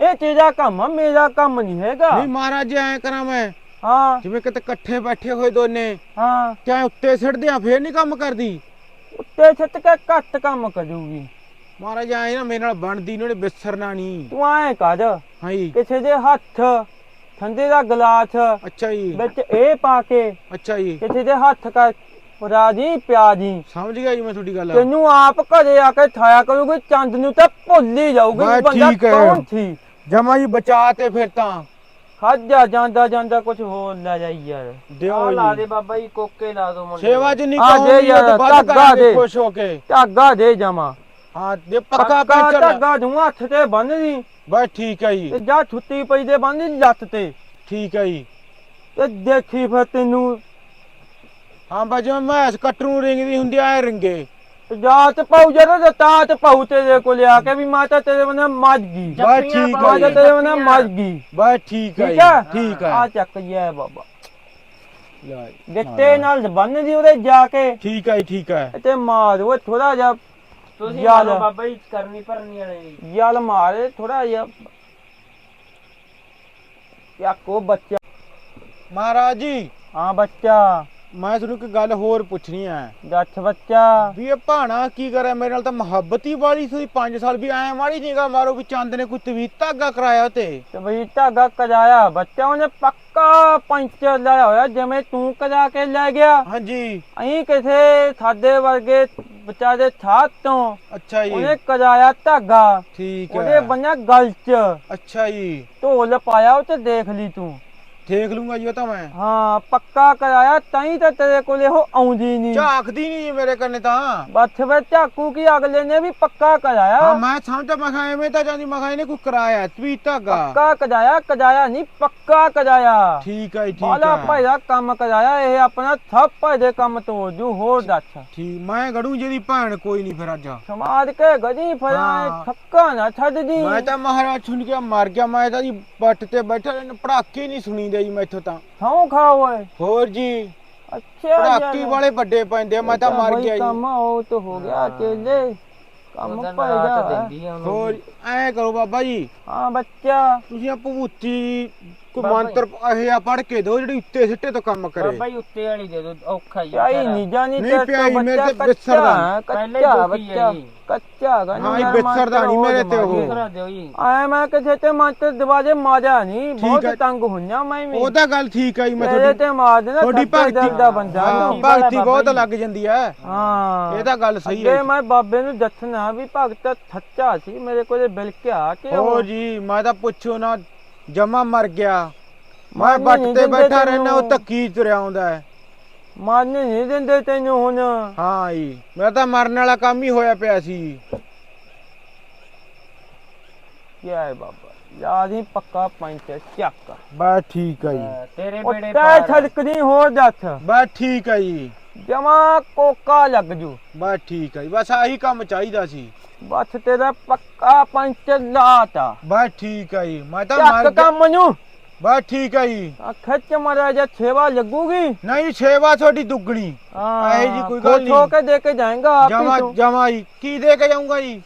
ਇਹ ਤੇਰਾ ਕੰਮ ਆ ਮੇਰਾ ਕੰਮ ਨਹੀਂ ਹੈਗਾ। ਨਹੀਂ ਮਹਾਰਾਜ ਜੀ ਐ ਕਰਾਂ ਮੈਂ। ਹਾਂ। ਜਿਵੇਂ ਕਿਤੇ ਇਕੱਠੇ ਬੈਠੇ ਹੋਏ ਦੋਨੇ ਹਾਂ। ਚਾਹੇ ਉੱਤੇ ਸਿੱਟਦੇ ਆ ਫੇਰ ਨਹੀਂ ਕੰਮ ਕਰਦੀ। ਉੱਤੇ ਛੱਤ ਕੇ ਘੱਟ ਕੰਮ ਕਰੂਗੀ। ਮਹਾਰਾਜ ਐ ਨਾ ਮੇਰੇ ਨਾਲ ਬਣਦੀ ਇਹਨਾਂ ਨੇ ਵਿਸਰਨਾ ਨਹੀਂ ਤੂੰ ਐ ਕਰ। ਹਾਂਜੀ। ਕਿਸੇ ਦੇ ਹੱਥ ਠੰਡੇ ਦਾ ਗਲਾਸ ਅੱਛਾ ਜੀ। ਵਿੱਚ ਇਹ ਪਾ ਕੇ ਅੱਛਾ ਜੀ। ਕਿਸੇ ਦੇ ਹੱਥ ਕਰ ਰਾਜੀ ਪਿਆਜੀ। ਸਮਝ ਗਿਆ ਜੀ ਮੈਂ ਤੁਹਾਡੀ ਗੱਲ। ਤੈਨੂੰ ਆਪ ਘਰੇ ਆ ਕੇ ਠਾਇਆ ਕਰੂਗੀ ਚੰਦ ਨੂੰ ਤਾਂ ਭੁੱਲ ਹੀ ਜਾਊਗੀ ਵੀ ਬੰਦਾ ਠੀਕ ਹੈ। ਕੌਣ ਸੀ? ਜਮਾ ਜੀ ਬਚਾ ਤੇ ਫਿਰ ਤਾਂ। ਖਾਜਾ ਜਾਂਦਾ ਜਾਂਦਾ ਕੁਝ ਹੋਰ ਲੈ ਜਾਈ ਯਾਰ। ਦਿਓ ਲਾ ਦੇ ਬਾਬਾ ਜੀ ਕੋਕੇ ਲਾ ਦੋ ਮੁੰਡੇ ਸੇਵਾ ਚ ਨਹੀਂ ਕਹੋਗੇ ਯਾਰ, ਤਾਂ ਕਰਾਂਗੇ ਦੇ। ਖੁਸ਼ ਹੋ ਕੇ। ਧਾਗਾ ਦੇ ਜਾਵਾਂ ਹਾਂ ਦੇ ਪੱਕਾ ਪੱਕਾ ਪੈਂਚਰ ਧਾਗਾ ਦੂੰ ਹੱਥ ਤੇ ਬੰਨ ਦੀ ਬਸ ਠੀਕ ਹੈ ਜੀ। ਤੇ ਜਾ ਛੁੱਟੀ ਪਈ ਦੇ ਬੰਨ ਦੀ ਲੱਤ ਤੇ। ਠੀਕ ਹੈ ਜੀ। ਤੇ ਦੇਖੀ ਫਿਰ ਤੈਨੂੰ ਹਾਂ ਬਾ ਜਿਵੇਂ ਮੈਸ ਕਟਰੂ ਰਿੰਗ ਦੀ ਹੁੰਦੀ ਐ ਰਿੰਗੇ। ਜਾਤ ਪਾਉ ਜਦੋਂ ਤਾਤ ਪਾਉ ਤੇਰੇ ਕੋਲ ਆ ਕੇ ਵੀ ਮਾਤਾ ਤੇਰੇ ਬੰਨੇ ਮੱਜ ਗਈ। ਬਸ ਠੀਕ ਹੈ ਮਾਤਾ ਤੇਰੇ ਬੰਨੇ ਮੱਜ ਗਈ। ਬਸ ਠੀਕ ਹੈ ਠੀਕ ਆ? ਹੈ ਚੱਕ ਜੈ ਬਾਬਾ। ਗਿੱਟੇ ਨਾਲ ਬੰਨ ਦੀ ਉਹਦੇ ਜਾ ਕੇ। ਠੀਕ ਹੈ ਜੀ, ਠੀਕ ਹੈ ਤੇ ਮਾਰ ਉਹ ਥੋੜਾ ਜਿਹਾ ਤੁਸੀਂ ਮਾਰੋ ਬਾਬਾ ਜੀ ਕਰਨੀ ਭਰਨੀ ਵਾਲੇ ਜੀ। ਯਲ ਮਾਰੇ ਥੋੜਾ ਜਿਹਾ। ਯਾਕੋ ਬੱਚਾ। ਮਹਾਰਾਜ ਜੀ। ਹਾਂ ਬੱਚਾ। ਮੈਂ ਤੁਹਾਨੂੰ ਇੱਕ ਗੱਲ ਹੋਰ ਪੁੱਛਣੀ ਐ ਦੱਸ ਬੱਚਾ। ਵੀ ਇਹ ਭਾਣਾ ਕੀ ਕਰੇ ਮੇਰੇ ਨਾਲ ਤਾਂ ਮੁਹੱਬਤ ਹੀ ਵਾਲੀ ਸੀ। 5 ਸਾਲ ਵੀ ਐ ਮਾੜੀ ਨਿਗਾ ਮਾਰੋ ਵੀ ਚੰਦ ਨੇ ਕੋਈ ਤਵੀਤ ਧਾਗਾ ਕਰਾਇਆ ਤੇ। ਤੇ ਬਈ ਧਾਗਾ ਕਜਾਇਆ। ਬੱਚਾ ਉਹਨੇ ਪੱਕਾ ਪੰਚਰ ਲਾਇਆ ਹੋਇਆ ਜਿਵੇਂ ਤੂੰ ਕਜਾ ਕੇ ਲੈ ਗਿਆ। ਹਾਂਜੀ। ਅਹੀਂ ਕਿਸੇ ਸਾਡੇ ਵਰਗੇ ਵਿਚਾਰੇ ਥਾਤ ਤੋਂ ਅੱਛਾ ਜੀ। ਉਹਨੇ ਕਜਾਇਆ ਧਾਗਾ। ਠੀਕ ਉਹਦੇ ਹੈ ਬੰਨਿਆ ਗਲ ਚ। ਅੱਛਾ ਜੀ। ਢੋਲ ਪਾਇਆ ਉਹ ਤੇ ਦੇਖ ਲਈ ਤੂੰ। ਦੇਖ ਲੂੰਗਾ ਜੀ ਉਹ ਤਾਂ ਮੈਂ। ਹਾਂ ਪੱਕਾ ਕਰਾਇਆ ਤਾਂ ਹੀ ਤਾਂ ਤੇਰੇ ਕੋਲੇ ਉਹ ਆਉਂਦੀ ਨਹੀਂ ਝਾਕਦੀ ਨਹੀਂ ਜੀ ਮੇਰੇ ਕੰਨੇ ਤਾਂ। ਬੱਥ ਵਿੱਚ ਝਾਕੂ ਕੀ ਅਗਲੇ ਨੇ ਵੀ ਪੱਕਾ ਹਾਂ ਕਰਾਇਆ ਮੈਂ ਸਮਝਦਾ ਮੈਂ ਕਿਹਾ ਐਵੇਂ ਤਾਂ ਜਾਂਦੀ ਮੈਂ ਕਿਹਾ ਇਹਨੇ ਕੋਈ ਕਰਾਇਆ ਤਵੀਤ ਧਾਗਾ। ਪੱਕਾ ਕਜਾਇਆ ਕਜਾਇਆ ਨਹੀਂ ਪੱਕਾ ਕਜਾਇਆ ਠੀਕ ਹੈ ਜੀ, ਠੀਕ ਬਾਲਾ ਹੈ ਭਾਈ ਦਾ ਕੰਮ ਕਰਾਇਆ ਇਹ ਆਪਣਾ ਸਭ ਭਾਈ ਦੇ ਕੰਮ ਤੋਂ ਜੂ ਹੋਰ ਦੱਸ। ਠੀਕ ਮੈਂ ਗੜੂ ਜਿਹਦੀ ਭੈਣ ਕੋਈ ਨਹੀਂ ਫਿਰ ਅੱਜ। ਸਮਾਜ ਕੇ ਗਦੀ ਫਰਾਂ ਹਾਂ। ਥੱਕਾ ਨਾ ਛੱਡ ਦੀ ਮੈਂ ਤਾਂ ਮਹਾਰਾਜ ਸੁਣ ਕੇ ਮਰ ਗਿਆ ਮੈਂ ਤਾਂ ਜੀ ਬੱਟ ਤੇ ਬੈਠਾ ਰਹਿਣਾ ਪੜਾਕੇ ਨਹੀਂ ਸੁਣੀਦੇ। ਜੀ ਮੈਥੋਂ ਤਾਂ। ਸੌਂ ਖਾ ਓਏ। ਹੋਰ ਜੀ ਅੱਛਾ ਪੜਾਕੇ। ਵਾਲੇ ਵੱਡੇ ਪੈਂਦੇ ਆ, ਮੈਂ ਤਾਂ ਮਰ ਗਿਆ ਜੀ। ਕੰਮ ਉਹ ਤਾਂ ਹੋ ਗਿਆ ਚੇਲੇ ਕੰਮ ਉਹਦਾ ਭਾਈ ਰਾਤ ਦਾ ਦਿੰਦੀ ਆ ਉਹਨੂੰ। ਹੋਰ ਐ ਕਰੋ ਬਾਬਾ ਜੀ। ਹਾਂ ਬੱਚਾ। ਤੁਸੀਂ ਆ ਭੂਤੀ ਕੋਈ। ਮੰਤਰ ਇਹ ਆ ਪੜ ਕੇ ਦਿਓ ਜਿਹੜੀ ਉੱਤੇ ਸਿੱਟੇ ਤੋਂ ਕੰਮ ਕਰੇ ਬਾਬਾ ਜੀ ਉੱਤੇ ਵਾਲੀ ਦੇ ਦੋ ਔਖਾ ਹੀ ਆ ਪਿਆਈ ਵਿਚਾਰਾ। ਨਹੀਂ ਜਾਣੀ ਨਹੀਂ ਪਿਆਈ, ਤੋਂ ਮੇਰੇ ਬੱਚਾ ਤੇ ਵਿਸਰਦਾ ਕੱਚਾ ਬੱਚਾ। ਕੱਚਾ ਗਾ ਹਾਂ, ਇਹ ਵਿਸਰਦਾ ਨਹੀਂ ਮੇਰੇ ਤੇ ਉਹ। ਆਏ ਮੈਂ ਕਿਸੇ ਤੇ ਮੰਤਰ ਦਵਾਜੇ ਮਾਰਿਆ ਨਹੀਂ ਬਹੁਤ। ਤੰਗ ਹੁੰਨਾ ਮੈਂ ਵੀ ਉਹ ਤਾਂ ਗੱਲ ਠੀਕ ਆ ਜੀ ਮੈਂ ਤੁਹਾਡੀ ਤੇ ਮਾਰ ਦੇਣਾ ਤੁਹਾਡੀ ਭਗਤੀ ਦਾ ਬੰਦਾ। ਭਗਤੀ ਬਹੁਤ। ਲੱਗ ਜਾਂਦੀ ਹੈ ਹਾਂ ਇਹ ਤਾਂ ਗੱਲ ਸਹੀ ਹੈ ਮੈਂ ਬਾਬੇ ਨੂੰ ਦੱਸਣਾ ਵੀ ਭਗਤ ਸੱਚਾ ਸੀ ਮੇਰੇ ਕੋਲੇ ਬਿਲ ਕੇ ਆ ਕੇ ਹੋ ਉਹ ਜੀ ਮੈਂ ਤਾਂ ਪੁੱਛੋ ਨਾ ਜਮਾ ਮਰ ਗਿਆ। ਮੈਂ ਮੰਨ ਬੱਟ ਨਹੀਂ ਤੇ ਦਿੰਦੇ ਬੈਠਾ ਰਹਿਣਾ ਉਹ। ਧੱਕੀ ਤੁਰਿਆ ਆਉਂਦਾ ਹੈ। ਮੰਨ ਨਹੀਂ ਦਿੰਦੇ ਤੈਨੂੰ ਹੁਣ। ਹਾਂ ਜੀ ਮੇਰਾ ਤਾਂ ਮਰਨ ਵਾਲਾ ਕੰਮ ਹੀ ਹੋਇਆ ਪਿਆ ਸੀ। ਕੀ ਹੈ ਬਾਬਾ ਯਾਦ ਹੀ ਪੱਕਾ ਪੰਚ ਚੱਕ। ਬਸ ਠੀਕ ਹੈ ਜੀ। ਤੇਰੇ ਬੇੜੇ ਤੈ ਪਾਰ ਆ। ਛੜਕਦੀ ਹੋਰ ਦੱਸ ਬਸ ਠੀਕ ਹੈ ਜੀ। ਜਮਾ ਕੋਕਾ ਲੱਗ ਜੂ। ਬਸ ਠੀਕ ਹੈ ਜੀ, ਬਸ ਆਹੀ ਕੰਮ ਚਾਹੀਦਾ ਸੀ। ਬਸ ਤੇਰਾ ਪੱਕਾ ਪੰਚਰ ਲਾਤਾ। ਬਸ ਠੀਕ ਹੈ ਜੀ ਮੈਂ ਤਾਂ ਚੱਕ ਮਰ ਕੰਮ ਨੂੰ। ਬਸ ਠੀਕ ਹੈ ਜੀ। ਆ ਖਿੱਚ ਮਾਰਾ ਜਾਂ ਛੇਵਾ ਲੱਗੂਗੀ। ਨਹੀਂ ਸੇਵਾ ਤੁਹਾਡੀ ਦੁੱਗਣੀ। ਹਾਂ ਇਹੋ ਜਿਹੀ ਕੋਈ ਗੱਲ ਖੁਸ਼ ਹੋ ਨਹੀਂ। ਕੇ ਦੇ ਕੇ ਜਾਏਗਾ ਆਪ ਜਮਾ ਹੀ ਤੂੰ। ਜਮਾ ਜੀ। ਕੀ ਦੇ ਕੇ ਜਾਊਂਗਾ ਜੀ?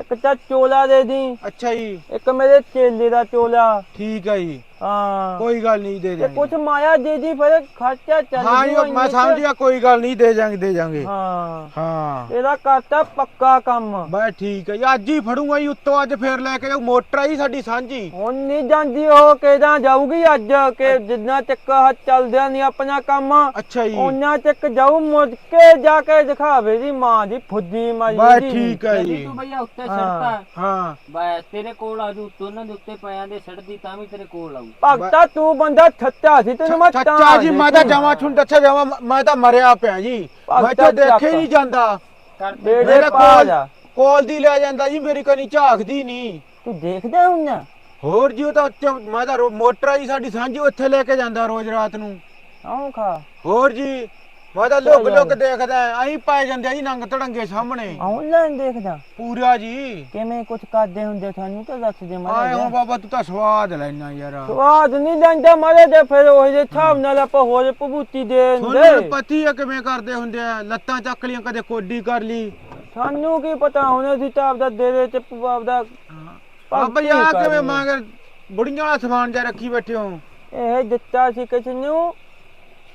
ਇੱਕ ਤਾਂ ਚੋਲਾ ਦੇ ਦੀ। ਅੱਛਾ ਜੀ। ਇੱਕ ਮੇਰੇ ਚੇਲੇ ਦਾ ਚੋਲਾ। ਠੀਕ ਹੈ ਜੀ। ਹਾਂ। ਕੋਈ ਗੱਲ ਨਹੀਂ ਦੇ ਤੇ ਦਿਆਂਗੇ। ਕੁਛ ਮਾਇਆ ਦੇ ਦੀ ਫਿਰ ਖਰਚਾ ਚੱਲ ਹਾਂ ਜੀ ਉਹ ਮੈਂ। ਸਮਝ ਗਿਆ ਕੋਈ ਗੱਲ ਨਹੀਂ ਦੇ ਜਾਾਂਗੇ ਦੇ ਜਾਾਂਗੇ ਹਾਂ। ਹਾਂ। ਇਹਦਾ ਕਰਤਾ ਪੱਕਾ ਕੰਮ। ਬਸ ਠੀਕ ਹੈ ਜੀ ਅੱਜ ਹੀ ਫੜੂੰਗਾ ਜੀ ਉੱਤੋਂ ਅੱਜ ਫੇਰ ਲੈ ਕੇ ਜਾਊ ਮੋਟਰ ਆਈ ਸਾਡੀ ਸਾਂਝੀ। ਹੁਣ ਨਹੀਂ ਜਾਂਦੀ ਉਹ ਕਿਦਾਂ ਜਾਊਗੀ ਅੱਜ ਕਿ ਜਿੰਨਾ ਚੱਕ ਚੱਲਦਿਆਂ ਨਹੀਂ ਆਪਣਾ ਕੰਮ ਅੱਛਾ ਜੀ। ਉਹਨਾਂ ਚੱਕ ਜਾਊ ਮੁੜ ਕੇ ਜਾ ਕੇ ਦਿਖਾਵੇ ਦੀ ਮਾਂ ਦੀ ਫੁੱਜੀ ਬਸ ਦੀ ਠੀਕ ਹੈ ਜੀ। ਤੂੰ ਭਈਆ ਉੱਤੇ ਹਾਂ। ਹਾਂ। ਬਸ ਤੇਰੇ ਕੋਲ ਆ ਜੂ ਦੋਨਾਂ ਦੇ ਉੱਤੇ ਪਿਆਂ ਦੇ ਛੱਡਦੀ ਤਾਂ ਵੀ ਤੇਰੇ ਕੋਲ ਆਊ। ਭਗਤਾ ਤੂੰ ਬੰਦਾ ਛੱਟਾ ਸੀ ਤੈਨੂੰ ਮੈਂ ਚਾਚਾ ਤਾਂ ਜੀ ਮੈਂ ਤਾਂ। ਜਮਾ ਛੁੰਡ ਅੱਛਾ ਜਮਾ ਮੈਂ ਤਾਂ ਮਰਿਆ ਪਿਆ ਜੀ। ਮੈਂ ਤਾਂ ਦੇਖੇ ਨਹੀਂ ਜਾਂਦਾ। ਬੇੜੇ ਕੋਲ ਜਾ। ਕੋਲ ਦੀ ਲੈ ਜਾਂਦਾ ਜੀ ਮੇਰੀ ਕਨੀ ਝਾਕਦੀ ਨਹੀਂ। ਤੂੰ ਦੇਖਦਾ ਹੁੰਨਾ ਹੋਰ ਜੀ ਉਹ ਤਾਂ ਮੈਂ ਤਾਂ ਰੋ- ਮੋਟਰ ਆਈ ਸਾਡੀ ਸਾਂਝੀ ਉੱਥੇ ਲੈ ਕੇ ਜਾਂਦਾ ਰੋਜ਼ ਰਾਤ ਨੂੰ। ਆਉਂ ਖਾ। ਹੋਰ ਜੀ ਮੈਂ ਤਾਂ ਲੁੱਕ ਲੁੱਕ ਦੇਖਦਾ ਆਈ ਪਾਏ ਜਾਂਦੇ ਆ ਜੀ ਨੰਗ ਧੜੰਗੇ ਸਾਹਮਣੇ। ਆਨਲਾਈਨ ਦੇਖਦਾ? ਪੂਰਾ ਜੀ। ਕਿਵੇਂ ਕੁਝ ਕਰਦੇ ਹੁੰਦੇ ਤੁਹਾਨੂੰ ਤਾਂ ਦੱਸ ਦੇ ਆਏ ਮਾਰੇ ਹੁਣ ਬਾਬਾ ਤੂੰ ਤਾਂ ਸਵਾਦ ਲੈਣਾ ਯਾਰ। ਸਵਾਦ ਨਹੀਂ ਲੈਂਦਾ ਮਾਰੇ ਤੇ ਫਿਰ ਉਹ ਜੇ ਹਿਸਾਬ ਨਾਲ ਆਪਾਂ ਹੋਰ ਭਬੂਤੀ ਦੇ ਤੁਹਾਨੂੰ ਦਿੰਦੇ। ਪਤੀ ਆ ਕਿਵੇਂ ਕਰਦੇ ਹੁੰਦੇ ਆ ਲੱਤਾਂ ਚੱਕ ਲੀਆਂ ਕਦੇ ਕੋਡੀ ਕਰ ਲਈ। ਸਾਨੂੰ ਕੀ ਪਤਾ ਹੁਣ ਅਸੀਂ ਤਾਂ ਆਪਦਾ ਦੇ ਦੇ ਤੇ ਆਪਦਾ ਆ ਭਈ ਆ ਕਰ ਕਿਵੇਂ ਲਈ। ਮੰਗ ਬੁੜੀਆਂ ਵਾਲਾ ਸਮਾਨ ਜਾ ਰੱਖੀ ਬੈਠੇ ਹੋ। ਇਹ ਦਿੱਤਾ ਸੀ ਕਿਸ ਨੂੰ?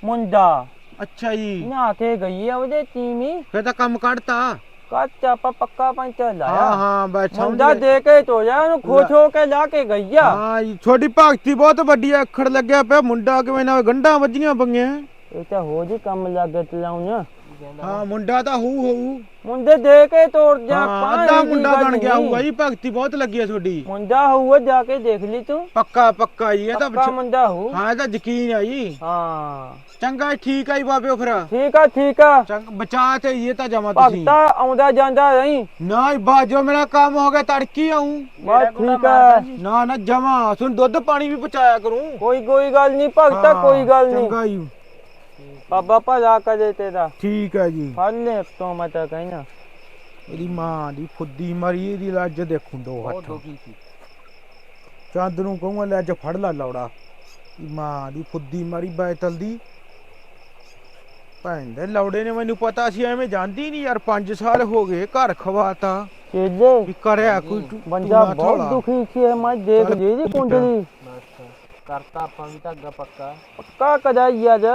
ਮੁੰਡਾ। ਅੱਛਾ ਜੀ। ਨਾ ਕੇ ਗਈ ਆ ਉਹਦੇ ਟੀਮੀ ਫੇਰ ਤਾਂ ਕੰਮ ਕੱਢਤਾ। ਕੱਚ ਆਪਾਂ ਪੱਕਾ ਪੰਚਰ ਹਾਂ ਲਾਇਆ। ਹਾਂ ਬਸ ਸਮਝ ਮੁੰਡਾ ਗਏ। ਦੇ ਕੇ ਤੋਇਆ ਉਹਨੂੰ ਖੁਸ਼ ਹੋ ਕੇ ਲਾ ਕੇ ਗਈ ਆ। ਹਾਂ ਜੀ ਤੁਹਾਡੀ ਭਗਤੀ ਬਹੁਤ ਵੱਡੀ ਆ ਅੱਖੜ ਲੱਗਿਆ ਪਿਆ। ਮੁੰਡਾ ਕਿਵੇਂ ਨਾ ਗੰਢਾਂ ਵੱਜੀਆਂ ਬੰਗੀਆਂ ਇਹ ਤਾਂ ਹੋ ਜੀ ਕੰਮ ਲੱਗ ਚਲਾਉਣ। ਹਾਂ ਮੁੰਡਾ ਤਾਂ ਹੂ ਹੋਊ ਮੁੰਡੇ ਦੇ ਕੇ ਤੋੜ ਜਾ ਹਾਂ ਪਾਣੀ ਅੱਧਾ ਦੀ ਮੁੰਡਾ ਗੱਲ ਬਣ ਗਿਆ ਨਹੀਂ। ਹੋਊਗਾ ਜੀ ਭਗਤੀ ਬਹੁਤ ਲੱਗੀ ਆ ਤੁਹਾਡੀ। ਮੁੰਡਾ ਹੋਊਗਾ ਜਾ ਕੇ ਦੇਖ ਲਈ ਤੂੰ। ਪੱਕਾ ਪੱਕਾ ਜੀ ਇਹ ਤਾਂ ਪੱਕਾ ਮੁੰਡਾ ਹੋਊ। ਹਾਂ ਇਹ ਤਾਂ ਯਕੀਨ ਆ ਜੀ। ਹਾਂ। ਚੰਗਾ ਠੀਕ ਆ ਜੀ ਬਾਬਿਓ ਫਿਰ। ਠੀਕ ਆ ਠੀਕ ਆ। ਚੰਗ ਬਚਾ ਤੇ ਇਹ ਤਾਂ ਜਮਾ ਤੁਸੀਂ। ਭਗਤਾ ਆਉਂਦਾ ਜਾਂਦਾ ਰਹੀਂ ਨਾ ਬਾਜੋ ਮੇਰਾ ਕੰਮ ਹੋ ਗਿਆ ਤੜਕੀ ਆਉਂ ਬਸ ਠੀਕ ਆ। ਨਾ ਨਾ ਜਮਾ। ਸੁਣ ਦੁੱਧ ਪਾਣੀ ਵੀ ਪਹੁੰਚਾਇਆ ਕਰੂੰ। ਕੋਈ ਕੋਈ ਗੱਲ ਨਹੀਂ ਭਗਤਾ ਕੋਈ ਗੱਲ ਨਹੀਂ। ਚੰਗਾ ਜੀ। ਬਾਬਾ ਭਲਾ ਕਰੇ ਤੇਰਾ। ਠੀਕ ਹੈ ਜੀ। ਫੜ ਲੈ ਤੋਂ ਮੈਂ ਤਾਂ ਕਹਿਣਾ ਇਹਦੀ ਮਾਂ ਦੀ ਫੁੱਦੀ ਮਰੀ ਇਹਦੀ ਲੱਜ ਦੇਖੂੰ ਦੋ ਹੱਥ। ਚੰਦ ਨੂੰ ਕਹੂੰਗਾ ਲੈ ਅੱਜ ਫੜ ਲਾ ਲੌੜਾ। ਮਾਂ ਦੀ ਫੁੱਦੀ ਮਰੀ ਬੈਤਲ ਦੀ। ਭੈਣ ਦੇ ਲੌੜੇ ਨੇ ਮੈਨੂੰ ਪਤਾ ਸੀ ਐਵੇਂ ਜਾਂਦੀ ਨਹੀਂ ਯਾਰ 5 ਸਾਲ ਹੋ ਗਏ ਘਰ ਖਵਾਤਾ। ਚੇਲੇ ਵੀ ਕਰਿਆ ਕੋਈ ਟੂ- ਬੰਦਾ ਟੂਣਾ ਬਹੁਤ ਥੋੜਾ। ਦੁਖੀ ਸੀ ਇਹ ਮੈਂ ਦੇਖ ਚੱਲ ਲਈ ਜੀ ਕੁੰਡਲੀ ਬਸ ਕਰਤਾ ਆਪਾਂ ਵੀ ਧਾਗਾ ਪੱਕਾ। ਪੱਕਾ ਕਦਾ ਯਾਰ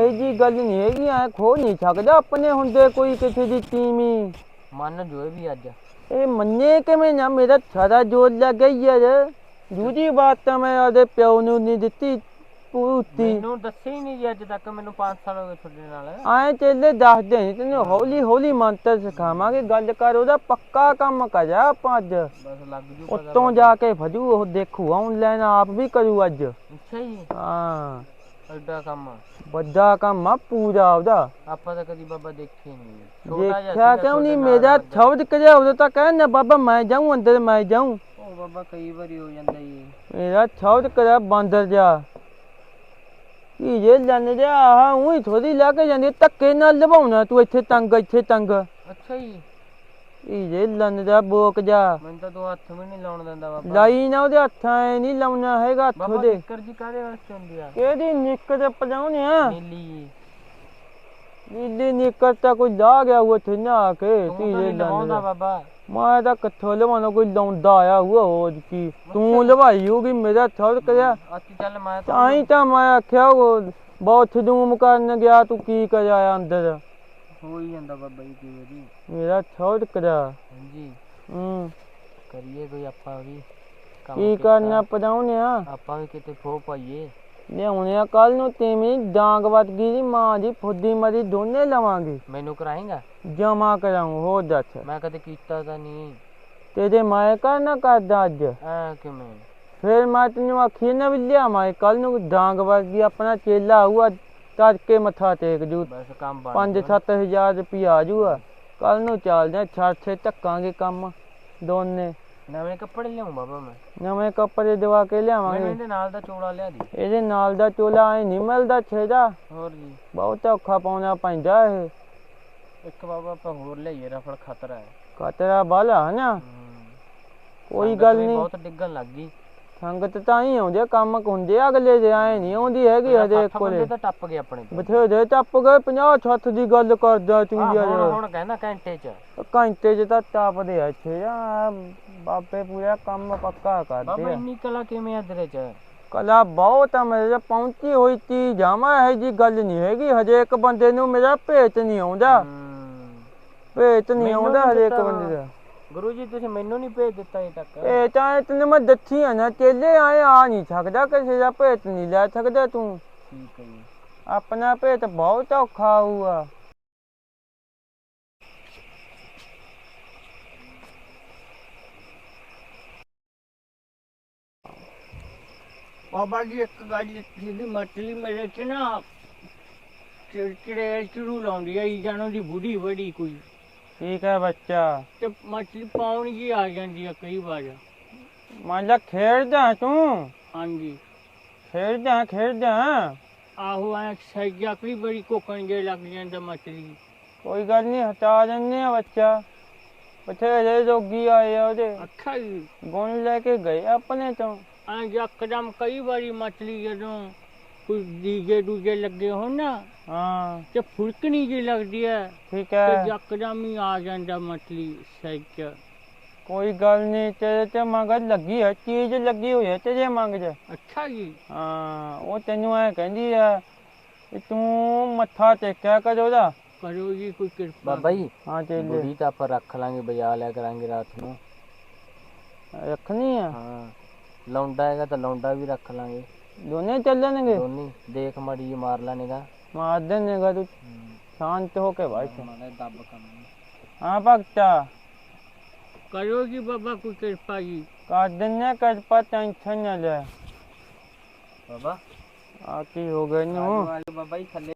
ਇਹ ਜੀ ਗੱਲ ਨਹੀਂ ਹੈਗੀ ਐ ਖੋ ਨਹੀਂ ਸਕਦਾ ਆਪਣੇ ਹੁੰਦੇ ਕੋਈ ਕਿਸੇ ਦੀ ਟੀਮੀ ਮੰਨ ਜੋਏ ਵੀ ਅੱਜ। ਇਹ ਮੰਨੇ ਕਿਵੇਂ ਨਾ ਮੇਰਾ ਸਾਰਾ ਜੋਰ ਲੱਗ ਗਿਆ ਯਾਰ ਦੂਜੀ ਬਾਤ ਤਾਂ ਮੈਂ ਆਦੇ ਪਿਓ ਨੂੰ ਨਹੀਂ ਦਿੱਤੀ ਪੂਤੀ ਮੈਨੂੰ ਦੱਸੇ ਹੀ ਨਹੀਂ ਜੀ ਅੱਜ ਤੱਕ ਮੈਨੂੰ 5 ਸਾਲ ਹੋ ਗਏ ਤੁਹਾਡੇ ਨਾਲ। ਆਏ ਚੇਲੇ ਦੱਸਦੇ ਨਹੀਂ ਤੈਨੂੰ ਹੌਲੀ ਹੌਲੀ ਮੰਤਰ ਸਿਖਾਵਾਂਗੇ ਗੱਲ ਕਰ ਉਹਦਾ ਪੱਕਾ ਕੰਮ ਕਰਿਆ ਆਪਾਂ ਅੱਜ। ਬਸ ਲੱਗ ਜੂ ਪਤਾ ਉੱਤੋਂ ਜਾ ਕੇ ਭਜੂ ਉਹ ਦੇਖੂ ਆਨਲਾਈਨ ਆਪ ਵੀ ਕਰੂ ਅੱਜ। ਅੱਛਾ ਜੀ। ਹਾਂ। ਐਡਾ ਕੰਮ ਆ। ਵੱਡਾ ਕੰਮ ਆ ਪੂਰਾ ਉਹਦਾ। ਆਪਾਂ ਤਾਂ ਕਦੀ ਬਾਬਾ ਦੇਖੇ ਨਹੀਂ ਛੋਟਾ ਜਿਹਾ ਦੇਖਿਆ ਸੀਗਾ ਕਿਉਂ ਨਹੀਂ ਤੁਹਾਡੇ ਮੇਰਾ ਨਾਲ ਅੱਜ। ਸ਼ਬਦ ਕਰਿਆ ਉਦੋਂ ਤਾਂ ਕਹਿੰਦਾ ਬਾਬਾ ਮੈਂ ਜਾਊਂ ਅੰਦਰ ਮੈਂ ਜਾਊਂ। ਉਹ ਬਾਬਾ ਕਈ ਵਾਰੀ ਹੋ ਜਾਂਦਾ ਜੀ। ਮੇਰਾ ਸ਼ਬਦ ਕਰਿਆ ਬਾਂਦਰ ਜਾ ਕੀ ਜੇ ਲੰਨ ਜਾ ਆਹ ਉਹੀ ਥੋੜੀ ਲਾ ਕੇ ਜਾਂਦੀ ਧੱਕੇ ਨਾਲ ਲਵਾਉਣਾ ਤੂੰ ਇੱਥੇ ਤੰਗ ਇੱਥੇ ਤੰਗ। ਅੱਛਾ ਜੀ। ਕੀ ਜੇ ਲੰਨ ਜਾ ਬੋਕ ਜਾ। ਮੈਨੂੰ ਤਾਂ ਦੋ ਹੱਥ ਵੀ ਨਹੀਂ ਲਾਉਣ ਦਿੰਦਾ ਬਾਬਾ। ਲਾਈ ਨਾ ਉਹਦੇ ਹੱਥਾਂ ਐ ਨਹੀਂ ਲਾਉਣਾ ਹੈਗਾ ਹੱਥ ਬਾਬਾ ਉਹਦੇ। ਨਿੱਕਰ ਜੀ ਕਾਹਦੇ ਵਾਸਤੇ ਹੁੰਦੀ ਆ? ਕਿਹਦੀ ਨਿੱਕਰ ਪਜਾਉਣਿਆ ਨੀਲੀ ਜੀ। ਨੀਲੀ ਨਿੱਕਰ ਤਾਂ ਕੋਈ ਲਾ ਗਿਆ ਉਹ ਇੱਥੇ ਨਾ ਕੇ ਤੂੰ ਕੀ ਤਾਂ ਜੇ ਨਹੀਂ ਲੰਨ ਲਵਾਉਂਦਾ ਜਾ ਬਾਬਾ। ਮੈਂ ਤਾਂ ਕਿੱਥੋਂ ਲਵਾਉਣਾ ਕੋਈ ਲਾਉਂਦਾ ਆਇਆ ਹੋਊਗਾ ਹੋਰ ਕੀ। ਤੂੰ ਲਵਾਈ ਹੋਗੀ ਮੇਰਾ ਸ਼ਬਦ ਕਰਿਆ ਅੱਛੀ ਚੱਲ ਮੈਂ ਤਾਂ ਹੀ ਤਾਂ ਮੈਂ ਆਖਿਆ ਉਹ ਬਹੁਤ ਧੂਮ ਕਰਨ ਗਿਆ ਤੂੰ ਕੀ ਕਰਿਆ ਅੰਦਰ? ਹੋ ਹੀ ਜਾਂਦਾ ਬਾਬਾ ਜੀ ਕਈ ਵਾਰੀ ਮੇਰਾ ਛੋੜ ਕਰਿਆ ਹਾਂਜੀ। ਹੂੰ। ਕਰੀਏ ਕੋਈ ਆਪਾਂ ਵੀ ਕੰਮ ਕੀ। ਕਰਨਾ ਪੜਾਉਣਿਆ ਆਪਾਂ ਵੀ ਕਿਤੇ ਫੋ ਪਾਈਏ। ਲਿਆਉਣਿਆ ਕੱਲ ਨੂੰ ਤੇਵੀਂ ਡਾਂਗ ਵੱਟ ਗਈ ਦੀ ਮਾਂ ਦੀ ਫੁੱਦੀ ਮਰੀ ਦੋਨੇ ਲਵਾਂਗੇ। ਮੈਨੂੰ ਕਰਾਏਗਾ? ਜਮਾ ਕਰਾਉਂ ਹੋ ਦੱਸ। ਮੈਂ ਕਦੇ ਕੀਤਾ ਤਾਂ ਨਹੀਂ। ਤੇਰੇ ਮੈਂ ਕਰਨਾ ਕਰਦਾ ਅੱਜ। ਐ ਕਿਵੇਂ? ਫਿਰ ਮੈਂ ਤੈਨੂੰ ਆਖੀ ਨਾ ਵੀ ਲਿਆਵਾਂ ਕੱਲ ਨੂੰ ਡਾਂਗ ਵੱਟ ਗਈ ਆਪਣਾ ਚੇਲਾ ਆਊਗਾ ਤੜਕੇ ਮੱਥਾ ਟੇਕ ਜੂ। ਬਸ ਕੰਮ ਬਣ 5-7000 ਰੁਪਿਆ ਆ ਜੂਗਾ। ਕੱਲ ਨੂੰ ਚੱਲਦੇ ਆ ਛੱਡ ਛੇ ਧੱਕਾਂਗੇ ਕੰਮ ਦੋਨੇ। ਨਵੇਂ ਕੱਪੜੇ ਲਿਆਉਂ ਬਾਬਾ ਮੈਂ ਨਵੇਂ ਕੱਪੜੇ ਦਵਾ ਕੇ ਮੈਨੂੰ ਲਿਆਵਾਂਗੇ ਇਹਦੇ ਨਾਲ ਦਾ ਚੋਲਾ ਲਿਆ ਦੀ। ਇਹਦੇ ਨਾਲ ਦਾ ਚੋਲਾ ਐ ਨਹੀਂ ਮਿਲਦਾ ਛੇਦਾ ਹੋਰ ਜੀ। ਬਹੁਤ ਔਖਾ ਪਾਉਣਾ ਪੈਂਦਾ ਇਹ। ਇੱਕ ਬਾਬਾ ਆਪਾਂ ਹੋਰ ਲਿਆਈਏ ਰਫਲ ਖਤਰਾ ਹੈ। ਕਤਰਾ ਬਾਲਾ ਹੂੰ। ਕੋਈ ਸੰਗਤ ਗੱਲ ਵੀ ਨਹੀਂ। ਬਹੁਤ ਡਿੱਗਣ ਲੱਗ ਗਈ। ਸੰਗਤ ਤਾਂ ਹੀ ਆਉਂਦੇ ਕੰਮ ਹੁੰਦੇ ਆ, ਅਗਲੇ ਦੇ ਆਏ ਨਹੀਂ ਆਉਂਦੀ ਹੈਗੀ ਹਜੇ ਸੱਠ ਕੋਲੇ ਤਾਂ ਟੱਪ ਗਏ ਆਪਣੇ ਤੋਂ ਬਥੇਰੇ ਟੱਪ ਗਏ 50 60 ਦੀ ਗੱਲ ਕਰਦਾ ਆਹ, ਯਾਰ ਹੁਣ ਹੁਣ ਕਹਿੰਦਾ ਘੰਟੇ ਚ। ਘੰਟੇ ਚ ਤਾਂ ਟੱਪਦੇ ਆ ਇੱਥੇ ਆ ਬਾਬੇ ਪੂਰਾ ਕੰਮ ਪੱਕਾ ਬਾਬਾ ਕਰਦੇ ਆ। ਇੰਨੀ ਕਲਾ ਕਿਵੇਂ ਆ ਤੇਰੇ ਚ? ਕਲਾ ਬਹੁਤ ਆ ਮੇਰੇ ਤੇ ਪਹੁੰਚੀ ਹੋਈ ਤੀ ਜਾਮਾ ਇਹ ਜੀ ਗੱਲ ਨਹੀਂ ਹੈਗੀ ਹਜੇ ਇੱਕ ਬੰਦੇ ਨੂੰ ਮੇਰਾ ਭੇਤ ਨਹੀਂ ਆਉਂਦਾ। ਹੂੰ। ਭੇਤ ਨਹੀਂ ਮੈਨੂੰ ਆਉਂਦਾ ਹਰੇਕ ਦਿੱਤਾ। ਬੰਦੇ ਦਾ। ਗੁਰੂ ਜੀ ਤੁਸੀਂ ਮੈਨੂੰ ਨਹੀਂ ਭੇਜ ਦਿੱਤਾ ਅਜੇ ਤੱਕ। ਇਹ ਤਾਂ ਤੈਨੂੰ ਮੈਂ ਦੱਸੀ ਆ ਨਾ ਚੇਲੇ ਆਏ ਆ ਨਹੀਂ ਸਕਦਾ ਕਿਸੇ ਦਾ ਭੇਤ ਨਹੀਂ ਲੈ ਸਕਦਾ ਤੂੰ। ਠੀਕ ਹੈ ਜੀ। ਆਪਣਾ ਭੇਤ ਬਹੁਤ ਔਖਾ ਹੋਊਗਾ। ਬਾਬਾ ਜੀ ਇੱਕ ਗੱਲ ਜਿਹਦੀ ਮਛਲੀ ਮੇਰੇ ਚ ਨਾ ਚਿੜਚਿੜੇ ਚੜੂ ਲਾਉਂਦੀ ਆਈ ਜਾਣੋ ਦੀ ਬੁੜੀ ਬੜੀ ਕੋਈ। ਠੀਕ ਹੈ ਬੱਚਾ। ਤੇ ਮਛਲੀ ਪਾਉਣ ਜੀ ਆ ਜਾਂਦੀ ਆ ਕਈ ਵਾਰ। ਮੰਨ ਲੈ ਖੇਡਦਾ ਤੂੰ? ਹਾਂਜੀ। ਖੇਡਦਾ ਖੇਡਦਾ। ਆਹੋ ਐ ਸੈਜਾ ਕਈ ਬੜੀ ਕੋਕਣ ਜੇ ਲੱਗ ਜਾਂਦਾ ਮਛਲੀ। ਕੋਈ ਗੱਲ ਨਹੀਂ ਹਟਾ ਦਿੰਦੇ ਆ ਬੱਚਾ। ਬਥੇਰੇ ਜੋਗੀ ਆਏ ਆ ਉਹਦੇ। ਜੀ। ਗੁਣ ਲੈ ਕੇ ਗਏ ਆਪਣੇ ਤੋਂ। ਐ ਯਕਦਮ ਕਈ ਵਾਰੀ ਮਛਲੀ ਜਦੋਂ ਕੋਈ ਡੀਜੇ ਦੂਜੇ ਲੱਗੇ ਹੋਣ ਨਾ ਹਾਂ। ਤੇ ਫੁਲਕਣੀ ਜੀ ਲੱਗਦੀ ਹੈ ਠੀਕ ਤੇ ਹੈ ਯਕਦਮ ਹੀ ਆ ਜਾਂਦਾ ਮਛਲੀ ਸੈਜ ਕੋਈ ਗੱਲ ਨਹੀਂ ਤੇਰੇ ਤੇ ਮਗਰ ਲੱਗੀ ਹੈ ਚੀਜ਼ ਲੱਗੀ ਹੋਈ ਹੈ ਤੇਰੇ ਮੰਗ 'ਚ ਅੱਛਾ ਜੀ। ਹਾਂ ਉਹ ਤੈਨੂੰ ਐ ਕਹਿੰਦੀ ਆ ਕਿ ਤੂੰ ਮੱਥਾ ਟੇਕਿਆ ਕਰ ਉਹਦਾ। ਕਰੋ ਜੀ ਕੋਈ ਕਿਰਪਾ। ਬਾਬਾ ਜੀ ਹਾਂ ਚੇਲੇ ਬੁੜੀ ਤਾਂ ਆਪਾਂ ਰੱਖ ਲਾਂਗੇ ਬਜਾ ਲਿਆ ਕਰਾਂਗੇ ਰਾਤ ਨੂੰ। ਰੱਖਣੀ ਆ ਹਾਂ। ਲੌਂਡਾ ਹੈਗਾ ਤਾਂ ਲੌਂਡਾ ਵੀ ਰੱਖ ਲਾਂਗੇ। ਦੋਨੇ ਚੱਲਣਗੇ? ਦੋਨੀ। ਦੇਖ ਮੜੀ ਮਾਰ ਲੈਣੇਗਾ। ਮਾਰ ਦੇਣੇਗਾ ਤੂੰ। ਸ਼ਾਂਤ ਹੋ ਕੇ ਦੱਬ ਕੰਮ ਹਾਂ ਭਗਤਾ। ਕਰੋ ਜੀ ਬਾਬਾ ਕੋਈ ਕਿਰਪਾ ਜੀ। ਕਰ ਦਿੰਨੇ ਕਰ ਪਾ ਟੈਨਸ਼ਨ ਨਾ ਲੈ। ਬਾਬਾ। ਆ ਕੀ ਹੋ ਗਿਆ ਆਲੂ ਬਾਬਾ ਜੀ ਥੱਲੇ।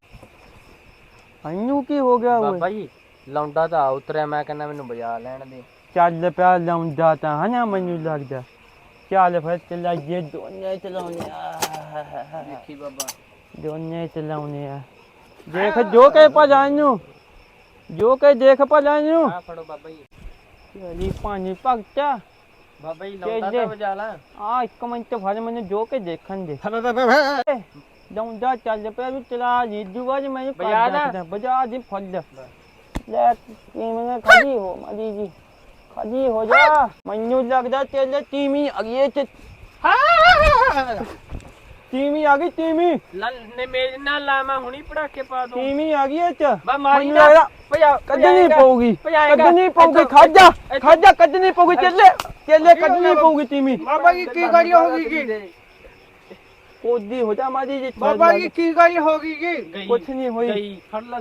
ਇਹਨੂੰ ਕੀ ਹੋ ਗਿਆ ਓਏ? ਬਾਬਾ ਜੀ ਲੌਂਡਾ ਤਾਂ ਆ ਉਤਰਿਆ ਮੈਂ ਕਹਿੰਦਾ ਮੈਨੂੰ ਬਜਾ ਲੈਣ ਦੇ। ਚੱਲ ਪਿਆ ਲਾਉਂਦਾ ਤਾਂ ਹਨਾ ਮੈਨੂੰ ਲੱਗਦਾ। ਚੱਲ ਫਿਰ ਚਲਾਈਏ ਦੋਨੇ ਚਲਾਉਣੇ ਆ ਦੇਖੀ ਬਾਬਾ ਦੋਨੇ ਚਲਾਉਣੇ ਆ ਦੇਖ ਜੋ ਕੇ ਭਲਾ ਇਹਨੂੰ ਜੋ ਕੇ ਦੇਖ ਭਲਾ ਇਹਨੂੰ ਆ ਫੜੋ ਬਾਬਾ ਜੀ ਚਲੀ ਪਾਣੀ ਭਗਤਾ ਬਾਬਾ ਜੀ ਜੇ- ਤਾਂ ਬਜਾ ਲਾ ਆ ਇੱਕ ਮਿੰਟ ਫੜ ਮੈਨੂੰ ਜੋ ਕੇ ਦੇਖਣ ਦੇ ਲਾਉਂਦਾ ਚੱਲ ਪਿਆ ਵੀ ਚਲਾ ਜੀ ਜੂਆ ਜੀ ਮੈਨੂੰ ਨਾ। ਬਜਾ ਦੀ ਫੜ ਲੈ ਕਿਵੇਂ ਖੜੀ ਹੋ ਮਾਦੀ ਜੀ ਖੜੀ ਹੋ ਜਾ। ਮੈਨੂੰ ਲੱਗਦਾ ਤੇਲੇ ਟੀਮੀ ਅਗਏ ਚ। ਟੀਮੀ ਆ ਗਈ ਟੀਮੀ ਨੇ ਮੇਰੇ ਨਾਲ ਲਾ ਮੈਂ ਹੁਣੀ ਪੜਾਕੇ ਪਾ ਦੂੰ। ਟੀਮੀ ਆ ਗਈ ਇਹ ਚ। ਬਾ ਮਾਰੀ ਨਾ। ਭਜਾ ਕੱਢਣੀ ਪਊਗੀ। ਕੱਢਣੀ ਪਊਗੀ। ਖਾਜਾ ਖਾਜਾ ਕੱਢਣੀ ਪਊਗੀ। ਚੱਲੇ ਚੱਲੇ ਕੱਢਣੀ ਪਊਗੀ ਟੀਮੀ ਬਾਬਾ ਜੀ ਕੀ ਗੱਲ ਹੋ ਗਈ ਜੀ ਕੋਦੀ ਹੋ ਜਾ ਮਾਦੀ ਜੀ ਬਾਬਾ ਜੀ ਕੀ ਗੱਲ ਹੋ ਗਈ ਜੀ ਕੁਛ ਨਹੀਂ ਹੋਈ। ਗਈ। ਫੜ ਲੈ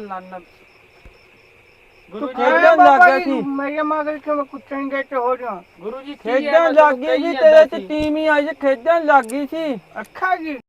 ਲੰਨ ਤੂੰ ਖੇਡਣ ਲੱਗ ਗਿਆ ਸੀ। ਮੇਰੇ ਮਗਰ ਕੁੱਟਣਗੇ ਤੇ ਹੋ ਜਾ ਗੁਰੂ ਜੀ ਖੇਡਣ ਲੱਗ ਗਈ ਸੀ ਤੇਰੇ ਚ ਟੀਮ ਹੀ ਆਈ ਸੀ ਖੇਡਣ ਲੱਗ ਗਈ ਸੀ। ਅੱਛਾ ਜੀ।